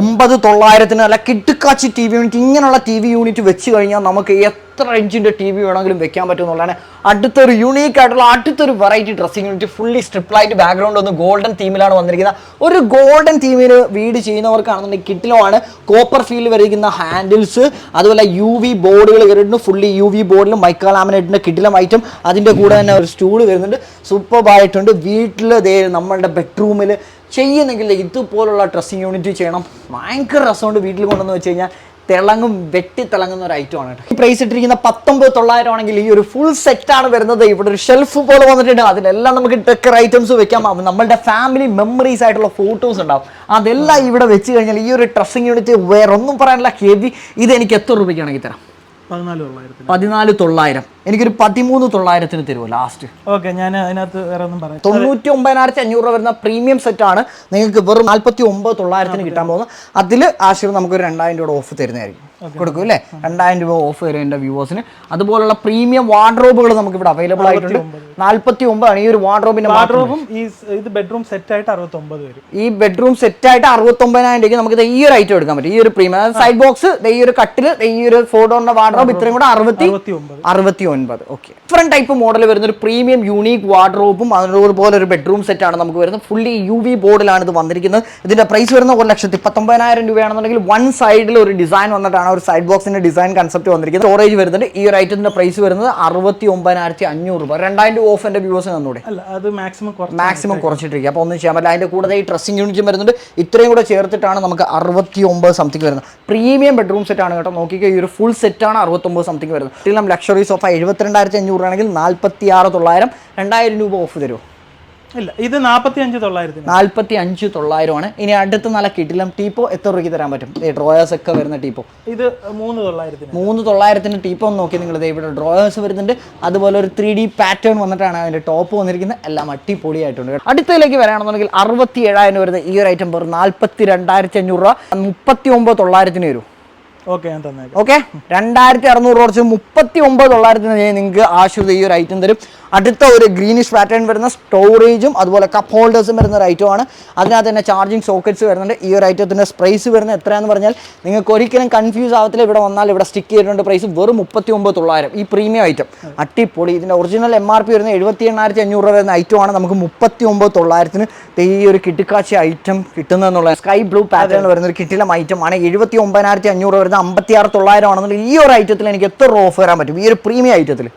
ഒമ്പത് തൊള്ളായിരത്തിന് അല്ല കിട്ടുക്കാച്ചി ടി വി യൂണിറ്റ് ഇങ്ങനെയുള്ള ടി വി യൂണിറ്റ് വെച്ച് കഴിഞ്ഞാൽ നമുക്ക് എത്ര ഇഞ്ചിന്റെ ടി വി വേണമെങ്കിലും വെക്കാൻ പറ്റുമെന്നുള്ളതാണ് അടുത്തൊരു യുണീക്ക് ആയിട്ടുള്ള അടുത്തൊരു variety dressing unit fully strip background ഒന്ന് ഗോൾഡൻ തീമിലാണ് വന്നിരിക്കുന്നത്. ഒരു ഗോൾഡൻ തീമിൽ വീട് ചെയ്യുന്നവർക്കാണെന്നുണ്ടെങ്കിൽ കിറ്റിലുമാണ് കോപ്പർ ഫീൽഡ് വരിക്കുന്ന ഹാൻഡിൽസ് അതുപോലെ യു വി ബോർഡുകൾ കയറിയിട്ടുണ്ട് ഫുള്ളി യു വി ബോർഡിലും മൈക്ക കിറ്റിലും ഐറ്റം അതിന്റെ കൂടെ തന്നെ ഒരു സ്റ്റൂൾ വരുന്നുണ്ട്. സൂപ്പർബായിട്ടുണ്ട് വീട്ടിൽ ദേ നമ്മളുടെ ബെഡ്റൂമിൽ ചെയ്യുന്നെങ്കിൽ ഇതുപോലുള്ള ഡ്രസ്സിങ് യൂണിറ്റ് ചെയ്യണം. ഭയങ്കര രസമുണ്ട് വീട്ടിൽ കൊണ്ടുവന്ന് വെച്ച് കഴിഞ്ഞാൽ. തിളങ്ങും വെട്ടി തിളങ്ങുന്ന ഒരു ഐറ്റം ആണ് കേട്ടോ. ഈ പ്രൈസ് ഇട്ടിരിക്കുന്ന പത്തൊമ്പത് തൊള്ളായിരം ആണെങ്കിൽ ഈ ഒരു ഫുൾ സെറ്റ് ആണ് വരുന്നത്. ഇവിടെ ഒരു ഷെൽഫ് പോലെ വന്നിട്ടുണ്ട്. അതിലെല്ലാം നമുക്ക് ഡെക്കർ ഐറ്റംസ് വെക്കാം. നമ്മളുടെ ഫാമിലി മെമ്മറീസ് ആയിട്ടുള്ള ഫോട്ടോസ് ഉണ്ടാവും. അതെല്ലാം ഇവിടെ വെച്ച് കഴിഞ്ഞാൽ ഈ ഒരു ഡ്രസ്സിങ് യൂണിറ്റ് വേറെ ഒന്നും പറയാനില്ല. ഹെവി ഇത് എനിക്ക് എത്ര രൂപയ്ക്കാണെങ്കിൽ തരാം? പതിനാല് തൊള്ളായിരം. എനിക്കൊരു പതിമൂന്ന് തൊള്ളായിരത്തിന് തരുമോ ലാസ്റ്റ് ഓക്കെ ഞാൻ അതിനകത്ത് വേറെ ഒന്നും പറയാം. തൊണ്ണൂറ്റി ഒമ്പതിനായിരത്തി അഞ്ഞൂറ് രൂപ വരുന്ന പ്രീമിയം സെറ്റ് ആണ്. നിങ്ങൾക്ക് വെറും നാൽപ്പത്തി ഒമ്പത് തൊള്ളായിരത്തിന് കിട്ടാൻ പോകുന്നത്. അതിൽ ആശയം നമുക്കൊരു രണ്ടായിരം രൂപ ഓഫ് തരുന്നതായിരിക്കും. കൊടുക്കും അല്ലേ? രണ്ടായിരം രൂപ ഓഫ് വരും എന്റെ വ്യൂവേഴ്സിന് അതുപോലുള്ള പ്രീമിയം വാർഡ്രോബുകൾ നമുക്ക് ഇവിടെ അവൈലബിൾ ആയിട്ടുണ്ട്. നാല്പത്തി ഒമ്പതാണ് ഈ ഒരു വാർഡ്രോബിന്റെ വാർഡ്രോബും ഈ ഇത് ബെഡ്റൂം സെറ്റ് ആയിട്ട് അറുപത്തൊമ്പത് വരും. ഈ ബെഡ്റൂം സെറ്റ് ആയിട്ട് അറുപത്തൊമ്പതിനായിരം രൂപയ്ക്ക് നമുക്ക് ഈ ഒരു ഐറ്റം എടുക്കാൻ പറ്റും. ഈ ഒരു പ്രീമിയം സൈഡ് ബോക്സ് ഈ ഒരു കട്ടിൽ ഈ ഒരു ഫോർ ഡോറിന്റെ വാർഡ്രോബ് ഇത്രയും കൂടെ അറുപത്തി അറുപത്തി ഒൻപത് ഓക്കെ ഡിഫറെന്റ് ടൈപ്പ് മോഡൽ വരുന്ന ഒരു പ്രീമിയം യൂണീക്ക് വാർഡ്രോബും അതുപോലെ ഒരു ബെഡ്റൂം സെറ്റ് ആണ് നമുക്ക് വരുന്നത്. ഫുള്ളി യു വി ബോർഡിലാണ് ഇത് വന്നിരിക്കുന്നത്. ഇതിന്റെ പ്രൈസ് വരുന്ന ഒരു ലക്ഷത്തി പത്തൊമ്പതിനായിരം രൂപയാണെന്നുണ്ടെങ്കിൽ വൺ സൈഡിൽ ഒരു ഡിസൈൻ വന്നിട്ടാണ് ഒരു സൈഡ് ബോക്സിന്റെ ഡിസൈൻ കൺസെപ്റ്റ് വന്നിരിക്കുന്നത്. സ്റ്റോറേജ് വരുന്നുണ്ട്. ഈ ഒരു ഐറ്റത്തിന്റെ പ്രൈസ് വരുന്നത് അറുപത്തി ഒമ്പതിനായിരത്തി അഞ്ഞൂറ് രൂപ. രണ്ടായിരം രൂപ ഓഫ് എന്റെ വ്യൂവേഴ്സ് തന്നൂടെ. അല്ല അത് മാക്സിമം മാക്സിമം കുറച്ചിട്ടിരിക്കുക അപ്പോൾ ഒന്നും ചെയ്യാൻ പറ്റില്ല. അതിന്റെ കൂടെ ഈ ഡ്രസ്സിംഗ് യൂണിറ്റും വരുന്നുണ്ട്. ഇത്രയും കൂടെ ചേർത്തിട്ടാണ് നമുക്ക് അറുപത്തി ഒമ്പത് സംതിങ് വരുന്നത്. പ്രീമിയം ബെഡ്റൂം സെറ്റ് ആണ് കേട്ടോ. നോക്കിക്കോ ഈ ഒരു ഫുൾ സെറ്റാണ് അറുപത്തൊമ്പത് സംതിങ് വരുന്നത്. ലക്ഷറി സോഫ എഴുപത്തിരണ്ടായിരത്തി അഞ്ഞൂറ് ആണെങ്കിൽ നാൽപ്പത്തി ആറ് തൊള്ളായിരം. രണ്ടായിരം രൂപ ഓഫ് തരുമോ ഇല്ല ഇത് നാപ്പത്തി അഞ്ച് തൊള്ളായിരത്തി നാൽപ്പത്തി അഞ്ച് തൊള്ളായിരമാണ്. ഇനി അടുത്ത നല്ല കിട്ടില്ല ടീപ്പോ എത്ര രൂപയ്ക്ക് തരാൻ പറ്റും? ഈ ഡ്രോയേഴ്സ് ഒക്കെ വരുന്ന ടീപ്പോ. ഇത് മൂന്ന് തൊള്ളായിരത്തിന്. മൂന്ന് തൊള്ളായിരത്തിന് ടീപ്പോ ഒന്ന് നോക്കി നിങ്ങൾ ഇവിടെ ഡ്രോയേഴ്സ് വരുന്നുണ്ട്. അതുപോലെ ഒരു ത്രീ ഡി പാറ്റേൺ വന്നിട്ടാണ് അതിന്റെ ടോപ്പ് വന്നിരിക്കുന്നത്. എല്ലാം അടിപൊളിയായിട്ടുണ്ട് അടുത്തതിലേക്ക് വരാണെന്നുണ്ടെങ്കിൽ അറുപത്തി ഏഴായിരം വരുന്ന ഈ ഒരു ഐറ്റം വെറും നാൽപ്പത്തി രണ്ടായിരത്തി അഞ്ഞൂറ് രൂപ. മുപ്പത്തി ഒമ്പത് തൊള്ളായിരത്തിന് വരും. ഓക്കെ ഞാൻ തന്നേക്കാം. ഓക്കെ? രണ്ടായിരത്തി അറുന്നൂറ് കുറച്ച് മുപ്പത്തി ഒമ്പത് തൊള്ളായിരത്തിന് നിങ്ങൾക്ക് ആശുപത്രി ഈ ഒരു ഐറ്റം തരും. അടുത്ത ഒരു ഗ്രീനിഷ് പാറ്റേൺ വരുന്ന സ്റ്റോറേജും അതുപോലെ കപ്പ് ഹോൾഡേഴ്സും വരുന്ന ഒരു ഐറ്റമാണ് അതിനകത്ത് തന്നെ ചാർജിങ് സോക്കറ്റ്സ് വരുന്നുണ്ട്. ഈ ഒരു ഐറ്റത്തിന്റെ പ്രൈസ് വരുന്നത് എത്രയാണെന്ന് പറഞ്ഞാൽ നിങ്ങൾക്ക് ഒരിക്കലും കൺഫ്യൂസ് ആവത്തില്ല. ഇവിടെ വന്നാൽ ഇവിടെ സ്റ്റിക്ക് ചെയ്തിട്ടുണ്ട് പ്രൈസ് വെറും മുപ്പത്തി ഒമ്പത് തൊള്ളായിരം. ഈ പ്രീമിയം ഐറ്റം അട്ടിപ്പൊളി ഇതിന്റെ ഒറിജിനൽ എം ആർ പി വരുന്ന എഴുപത്തി എണ്ണായിരത്തി അഞ്ഞൂറ് രൂപ വരുന്ന ഐറ്റമാണ് നമുക്ക് മുപ്പത്തി ഒമ്പത് തൊള്ളായിരത്തിന് ഈ ഒരു കിട്ടിക്കാച്ച ഐറ്റം കിട്ടുന്നതെന്നുള്ള സ്കൈ ബ്ലൂ പാറ്റേൺ വരുന്ന ഒരു കിട്ടിലം ഐറ്റം ആണ്. എഴുപത്തി ഒമ്പതിനായിരത്തി അഞ്ഞൂറ് വരുന്ന അമ്പത്തി ആറ് തൊള്ളായിരം ആണെന്നുള്ള ഈ ഒരു ഐറ്റത്തിൽ എനിക്ക് എത്ര ഓഫ് വരാൻ പറ്റും? ഈ ഒരു പ്രീമിയം ഐറ്റത്തിൽ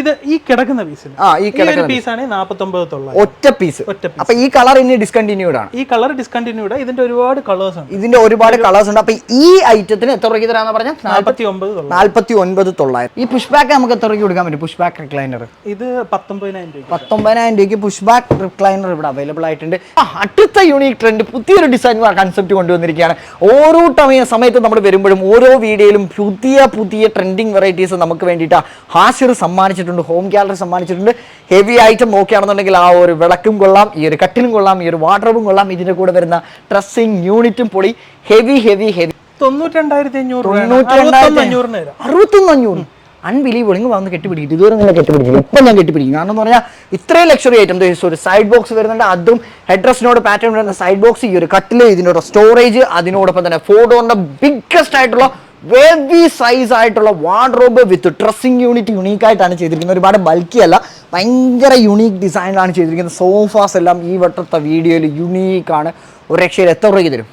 ഇത് ഈ കിടക്കുന്ന പീസ് ആ ഈ കിടക്കുന്ന പീസ്. പീസാണ് നാപ്പത്തൊമ്പത് തൊള്ളായിരം. ഒറ്റ പീസ്. ഒറ്റ. അപ്പൊ ഈ കളർ ഇനി ഡിസ്കണ്ടിന്യൂഡ് ആണ്. ഈ കളർ ഡിസ്കണ്ടിന്യൂഡ് ഇതിന്റെ ഒരുപാട് കളേഴ്സ് ഉണ്ട്. ഇതിന്റെ ഒരുപാട് കളേഴ്സ് ഉണ്ട്. അപ്പൊ ഈ ഐറ്റത്തിന് എത്ര രൂപയ്ക്ക് തരാന്ന് പറഞ്ഞാൽ നാൽപ്പത്തി ഒമ്പത് നാല്പത്തി ഒൻപത് തൊള്ളായിരം. ഈ പുഷ് ബാക്ക് നമുക്ക് എത്ര രൂപയ്ക്ക് കൊടുക്കാൻ പറ്റും? പുഷ് ബാക്ക് റിക്ലൈനർ ഇത് പത്തൊമ്പതിനായിരം രൂപ പത്തൊമ്പതിനായിരം രൂപയ്ക്ക് പുഷ് ബാക്ക് റിക്ലൈനർ ഇവിടെ അവൈലബിൾ ആയിട്ടുണ്ട്. അടുത്ത യൂണീക് ട്രെൻഡ് പുതിയൊരു ഡിസൈൻ കൺസെപ്റ്റ് കൊണ്ടുവന്നിരിക്കുകയാണ്. ഓരോ ടൈം സമയത്ത് നമ്മൾ വരുമ്പോഴും ഓരോ വീഡിയോയിലും പുതിയ പുതിയ ട്രെൻഡിങ് വെറൈറ്റീസ് നമുക്ക് വേണ്ടിയിട്ട് ഹാഷിർ സമ്മാനിച്ചിട്ടുണ്ട് ഹോം ഗാലറി സമ്മാനിച്ചിട്ടുണ്ട്. ഹെവി ഐറ്റം നോക്കുകയാണെന്നുണ്ടെങ്കിൽ ആ ഒരു വിളക്കും കൊള്ളാം ഈ ഒരു കട്ടിലും കൊള്ളാം ഈ ഒരു വാർഡ്രോബും കൊള്ളാം. ഇതിന്റെ കൂടെ വരുന്ന ഡ്രസ്സിങ് യൂണിറ്റും പൊളി. ഹെവി ഹെവി ഹെവി തൊണ്ണൂറ്റിരണ്ടായിരത്തി അഞ്ഞൂറ് തൊണ്ണൂറ്റി അറുപത്തൊന്ന് അഞ്ഞൂറ് അൺബിലീവബിൾ ഇങ്ങ് വന്ന് കെട്ടിപ്പിടിക്കും. ഇതുവരെ നിങ്ങൾ കെട്ടിപ്പിടിച്ചില്ല ഇപ്പം ഞാൻ കെട്ടിപ്പിടിക്കും. കാരണം എന്ന് പറഞ്ഞാൽ ഇത്രയും ലക്ഷറി ഐറ്റം ഒരു സൈഡ് ബോക്സ് വരുന്നുണ്ട്. അതും ഹെഡ്രസിനോട് പാറ്റേൺ വരുന്ന സൈഡ് ബോക്സ് ഈ ഒരു കട്ടിൽ ഇതിനോട് സ്റ്റോറേജ് അതിനോടൊപ്പം തന്നെ ഫോർ ഡോറിന്റെ ബിഗ്ഗസ്റ്റ് ആയിട്ടുള്ള വെവി സൈസ് ആയിട്ടുള്ള wardrobe with dressing unit unique ആയിട്ടാണ് ചെയ്തിരിക്കുന്നത്. ഒരുപാട് ബൾക്കി അല്ല ഭയങ്കര യുണീക്ക് ഡിസൈനിലാണ് ചെയ്തിരിക്കുന്നത്. സോഫാസ് എല്ലാം ഈ വട്ടത്തെ വീഡിയോയിൽ യുണീക്കാണ് ഒരു രക്ഷയിൽ എത്ര രൂപയ്ക്ക് തരും?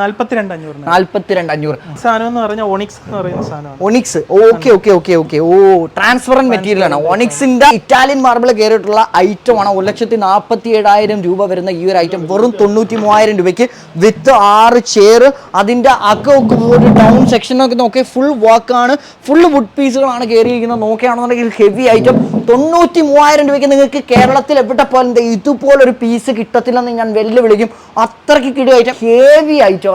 നാല്പത്തിരണ്ട് അഞ്ഞൂറിന്. നാല്പത്തിരണ്ട് അഞ്ഞൂറ്. സാധനം എന്ന് പറഞ്ഞാൽ എന്ന് പറയുന്ന സാധനമാണ്. Onyx okay okay okay okay. ഓ ട്രാൻസ്പെറന്റ് മെറ്റീരിയൽ ആണ്. ഒണിക്സിന്റെ ഇറ്റാലിയൻ മാർബിൾ കയറിയിട്ടുള്ള ഐറ്റം ആണ്. ഒരു ലക്ഷത്തി നാൽപ്പത്തി ഏഴായിരം രൂപ വരുന്ന ഈ ഒരു ഐറ്റം വെറും തൊണ്ണൂറ്റി മൂവായിരം രൂപയ്ക്ക് വിത്ത് ആറ് ചെയർ അതിന്റെ അകൊക്കെ ഒരു ഡൗൺ സെക്ഷനൊക്കെ നോക്കി ഫുൾ വർക്ക് ആണ്. ഫുൾ വുഡ് പീസുകളാണ് കയറിയിരിക്കുന്നത് നോക്കുകയാണെന്നുണ്ടെങ്കിൽ ഹെവി ഐറ്റം തൊണ്ണൂറ്റി മൂവായിരം രൂപയ്ക്ക് നിങ്ങൾക്ക് കേരളത്തിൽ എവിടെ പോലും ഇതുപോലൊരു പീസ് കിട്ടത്തില്ലെന്ന് ഞാൻ വെല്ലുവിളിക്കും. അത്രയ്ക്ക് കിടിയ ഐറ്റം ഹെവി ഐറ്റം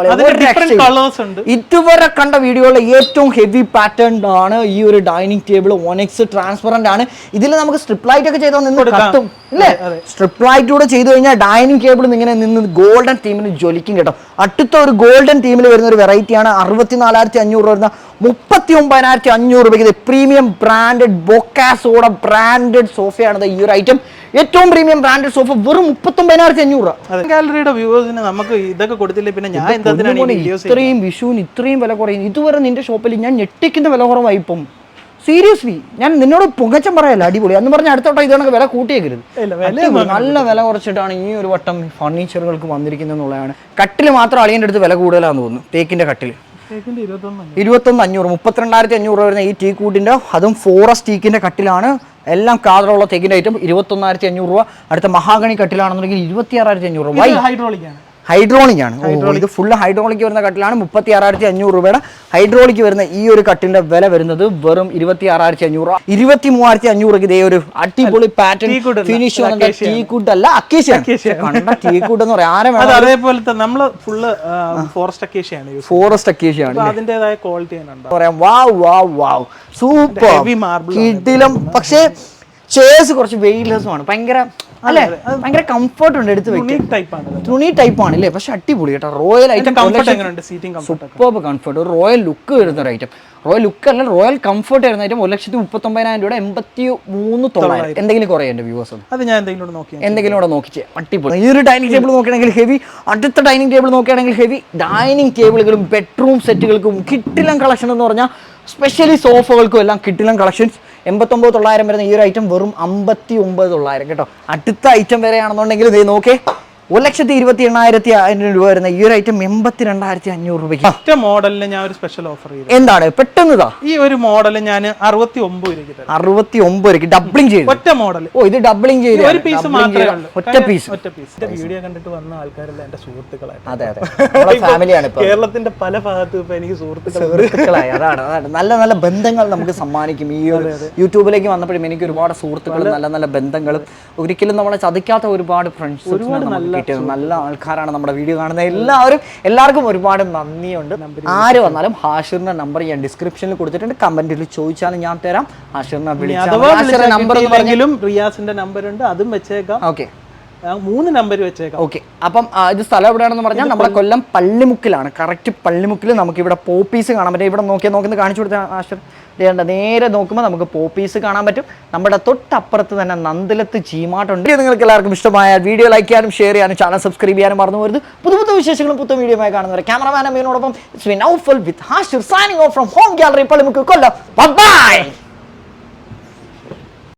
ഉണ്ട്. ഇതുവരെ കണ്ട വീഡിയോയിലെ ഏറ്റവും ഹെവി പാറ്റേൺ ആണ് ഈ ഒരു ഡൈനിങ് ടേബിൾ ഒനെക്സ് ട്രാൻസ്പെറന്റ് ആണ് ഇതിൽ നമുക്ക് സ്ട്രിപ്പ് ലൈറ്റ് ഒക്കെ ചെയ്താൽ നിന്ന്. കത്തും ഇല്ലേ അതെ. സ്ട്രിപ്പ് ലൈറ്റ് കൂടെ ചെയ്തു കഴിഞ്ഞാൽ ഡൈനിങ് ടേബിൾ ഇങ്ങനെ നിന്ന് ഗോൾഡൻ ടീമിന് ജ്വലിക്കും കേട്ടോ അടുത്ത ഒരു ഗോൾഡൻ ടീമിൽ വരുന്ന ഒരു വെറൈറ്റി ആണ് അറുപത്തിനാലായിരത്തി അഞ്ഞൂറ് രൂപ വരുന്ന മുപ്പത്തി ഒമ്പതിനായിരത്തി അഞ്ഞൂറ് രൂപയ്ക്ക് പ്രീമിയം ബ്രാൻഡഡ് ബൊക്കാസോടെ ബ്രാൻഡഡ് സോഫയാണ് ഈ ഒരു ഐറ്റം ഏറ്റവും പ്രീമിയം ബ്രാൻഡഡ് സോഫ വെറും മുപ്പത്തൊമ്പതിനായിരത്തി അഞ്ഞൂറ് രൂപ. ഗാലറിയുടെ വ്യൂവേഴ്സിന് നമുക്ക് ഇതൊക്കെ കൊടുത്തില്ലേ പിന്നെ ഞാൻ വീഡിയോസ് ഇത്രയും വിഷുവിന് ഇത്രയും വില കുറയും ഇതുവരെ നിന്റെ ഷോപ്പിൽ ഞാൻ ഞെട്ടിക്കുന്ന വില കുറവായി ഇപ്പം സീരിയസ്ലി ഞാൻ നിന്നോട് പുകച്ചം പറയല്ല അടിപൊളി. എന്ന് പറഞ്ഞ അടുത്തോട്ടം ഇതാണ് വില കൂട്ടിയേക്കരുത്. ഇല്ല, നല്ല വില കുറച്ചിട്ടാണ് ഈ ഒരു വട്ടം ഫർണിച്ചറുകൾക്ക് വന്നിരിക്കുന്നത് എന്നുള്ളതാണ്. കട്ടിൽ മാത്രം അളിയന്റെ അടുത്ത് വില കൂടുതലാണെന്ന് തോന്നുന്നു. തേക്കിന്റെ കട്ടിൽ ഇരുപത്തൊന്ന് അഞ്ഞൂറ് മുപ്പത്തിരണ്ടായിരത്തി അഞ്ഞൂറ് വരുന്ന ഈ ടീ കൂട്ടിന്റെ അതും ഫോറസ്റ്റ് ടീക്കിന്റെ കട്ടിലാണ്. എല്ലാം കാതറുള്ള തേക്കിന്റെ ഐറ്റം ഇരുപത്തൊന്നായിരത്തി അഞ്ഞൂറ് രൂപ. അടുത്ത മഹാഗണി കട്ടിലാണെന്നുണ്ടെങ്കിൽ ഇരുപത്തി ആറായിരത്തി അഞ്ഞൂറ് രൂപ. വൈ ഹൈഡ്രോളിക് ആണ്. ഹൈഡ്രോളിക് ഇത് ഫുൾ ഹൈഡ്രോളിക് വരുന്ന കട്ടിലാണ് മുപ്പത്തി ആറായിരത്തി അഞ്ഞൂറ് രൂപയുടെ ഹൈഡ്രോളിക് വരുന്ന ഈ ഒരു കട്ടിന്റെ വില വരുന്നത് വെറും ഇരുപത്തി ആറായിരത്തി അഞ്ഞൂറ് രൂപ. ഇരുപത്തി മൂവായിരത്തി അഞ്ഞൂറ് ഇതേ ഒരു അടിപൊളി പാറ്റേൺ ഫിനിഷ്. കുഡ് അല്ല അക്കേഷ്യ ടീക്കൂട്ട് എന്ന് പറയാം. ആരെ വേണം അതേപോലത്തെ നമ്മൾ ഫുള്ള് ഫോറസ്റ്റ് അക്കേഷ്യാണ് ഫോറസ്റ്റ് അക്കേഷ്യ ആണ് അപ്പൊ അതിന്റേതായ ക്വാളിറ്റി പറയാം വാവ് വാവ് വാവ്. സൂപ്പർ കിട്ടിലും കിടിലം. പക്ഷേ ചേഴ്സ് കുറച്ച് വെയിറ്റ്ലെസ്സുമാണ് ഭയങ്കര അല്ലേ? ഭയങ്കര കംഫർട്ട് ഉണ്ട് എടുത്ത് വെക്കാൻ. തുണി ടൈപ്പ് ആണ് അല്ലേ? പക്ഷെ അടിപൊളി കേട്ടോ. റോയൽ ഐറ്റം സൂപ്പർബ് കംഫർട്ട് ഒരു റോയൽ ലുക്ക് വരുന്ന ഒരു ഐറ്റം റോയൽ ലുക്ക് അല്ല റോയൽ കംഫർട്ട് വരുന്ന ഐറ്റം ഒരു ലക്ഷത്തി മുപ്പത്തൊമ്പതിനായിരം രൂപ എൺപത്തി മൂന്ന് തൊള്ളായിരം. എന്തെങ്കിലും കുറേ എന്റെ വ്യൂവേഴ്സ് അത് ഞാൻ എന്തെങ്കിലും നോക്കി എന്തെങ്കിലും കൂടെ നോക്കിച്ചേ അടിപൊളി. ഈ ഒരു ഡൈനിങ് ടേബിൾ നോക്കുകയാണെങ്കിൽ ഹെവി അടുത്ത ഡൈനിങ് ടേബിൾ നോക്കുകയാണെങ്കിൽ ഹെവി ഡൈനിങ് ടേബിളുകളും ബെഡ്റൂം സെറ്റുകൾക്കും കിട്ടിലം കളക്ഷൻ എന്ന് പറഞ്ഞാൽ സ്പെഷ്യലി സോഫകൾക്കും എല്ലാം കിട്ടിലം കളക്ഷൻസ് എൺപത്തൊമ്പത് തൊള്ളായിരം വരുന്ന ഈ ഒരു ഐറ്റം വെറും അമ്പത്തി ഒമ്പത് തൊള്ളായിരം. കേട്ടോ. അടുത്ത ഐറ്റം വരെയാണെന്നുണ്ടെങ്കിൽ ഇതേ നോക്കേ. ഒരു ലക്ഷത്തി ഇരുപത്തി എണ്ണായിരത്തി ആയിരം രൂപ വരുന്ന ഈ ഒരു ഐറ്റം എൺപത്തി രണ്ടായിരത്തി അഞ്ഞൂറ് രൂപയ്ക്ക്. ഒറ്റ മോഡലിന് ഞാൻ ഒരു സ്പെഷ്യൽ ഓഫർ ചെയ്തു. എന്താണ്? പെട്ടെന്നതാ ഈ ഒരു മോഡൽ ഞാൻ അറുപത്തി ഒമ്പത് രൂപയ്ക്ക് അറുപത്തി ഒമ്പത് രൂപയ്ക്ക് ഡബ്ലിംഗ് ചെയ്തു. ഒറ്റ മോഡൽ ഓ ഇത് ഡബ്ലിംഗ് ചെയ്തു. ഒരു പീസ് മാത്രമേ ഒറ്റ പീസ് ഒറ്റ പീസ് വീഡിയോ കണ്ടിട്ട് വന്ന ആൾക്കാരല്ല എന്റെ സുഹൃത്തുക്കളായിട്ട്. അതെ അതെ. ഫാമിലിയാണ് കേരളത്തിന്റെ പല ഭാഗത്തും ഇപ്പൊ എനിക്ക് സുഹൃത്തുക്കളായി. അതാണ് അതാണ്. നല്ല നല്ല ബന്ധങ്ങൾ നമുക്ക് സമ്മാനിക്കും. ഈ ഒരു യൂട്യൂബിലേക്ക് വന്നപ്പോഴും എനിക്ക് ഒരുപാട് സുഹൃത്തുക്കളും നല്ല നല്ല ബന്ധങ്ങളും. ഒരിക്കലും നമ്മളെ ചതിക്കാത്ത ഒരുപാട് ഫ്രണ്ട്സ് ഒരുപാട് നല്ല ആൾക്കാരാണ് നമ്മുടെ വീഡിയോ കാണുന്നത് എല്ലാവരും. എല്ലാവർക്കും ഒരുപാട് നന്ദിയുണ്ട്. ആര് വന്നാലും ഹാഷിറിന്റെ നമ്പർ ഞാൻ ഡിസ്ക്രിപ്ഷനിൽ കൊടുത്തിട്ടുണ്ട്. കമന്റിൽ ചോദിച്ചാലും ഞാൻ തരാം. ഹാഷിറിനെ വിളിച്ചാൽ നമ്പർ റിയാസിന്റെ നമ്പർ ഉണ്ട്. അതും വെച്ചേക്കാം. ഓക്കെ. മൂന്ന് നമ്പർ വെച്ചേക്കാം. ഓക്കെ. അപ്പം ഇത് സ്ഥലം എവിടെയാണെന്ന് പറഞ്ഞാൽ നമ്മുടെ കൊല്ലം പള്ളിമുക്കിലാണ്. കറക്റ്റ് പള്ളിമുക്കിൽ നമുക്ക് ഇവിടെ പോപ്പീസ് കാണാൻ പറ്റും. ഇവിടെ നോക്കിയാൽ നോക്കുന്നത് കാണിച്ചു കൊടുത്ത ആശ്രം ചെയ്യേണ്ട നേരെ നോക്കുമ്പോൾ നമുക്ക് പോപ്പീസ് കാണാൻ പറ്റും. നമ്മുടെ തൊട്ടപ്പുറത്ത് തന്നെ നന്ദലത്ത് ചീമാട്ടുണ്ട്. നിങ്ങൾക്ക് എല്ലാവർക്കും ഇഷ്ടമായ വീഡിയോ ലൈക്ക് ചെയ്യാനും ഷെയർ ചെയ്യാനും ചാനൽ സബ്സ്ക്രൈബ് ചെയ്യാനും മറന്നു പോരുത്. പുതു പുതു വിശേഷങ്ങളും പുത്തു വീഡിയോയുമായി കാണുന്നവരെ cameraman Aufal with Hashir signing off from home gallery Pallimukku Kollam. Bye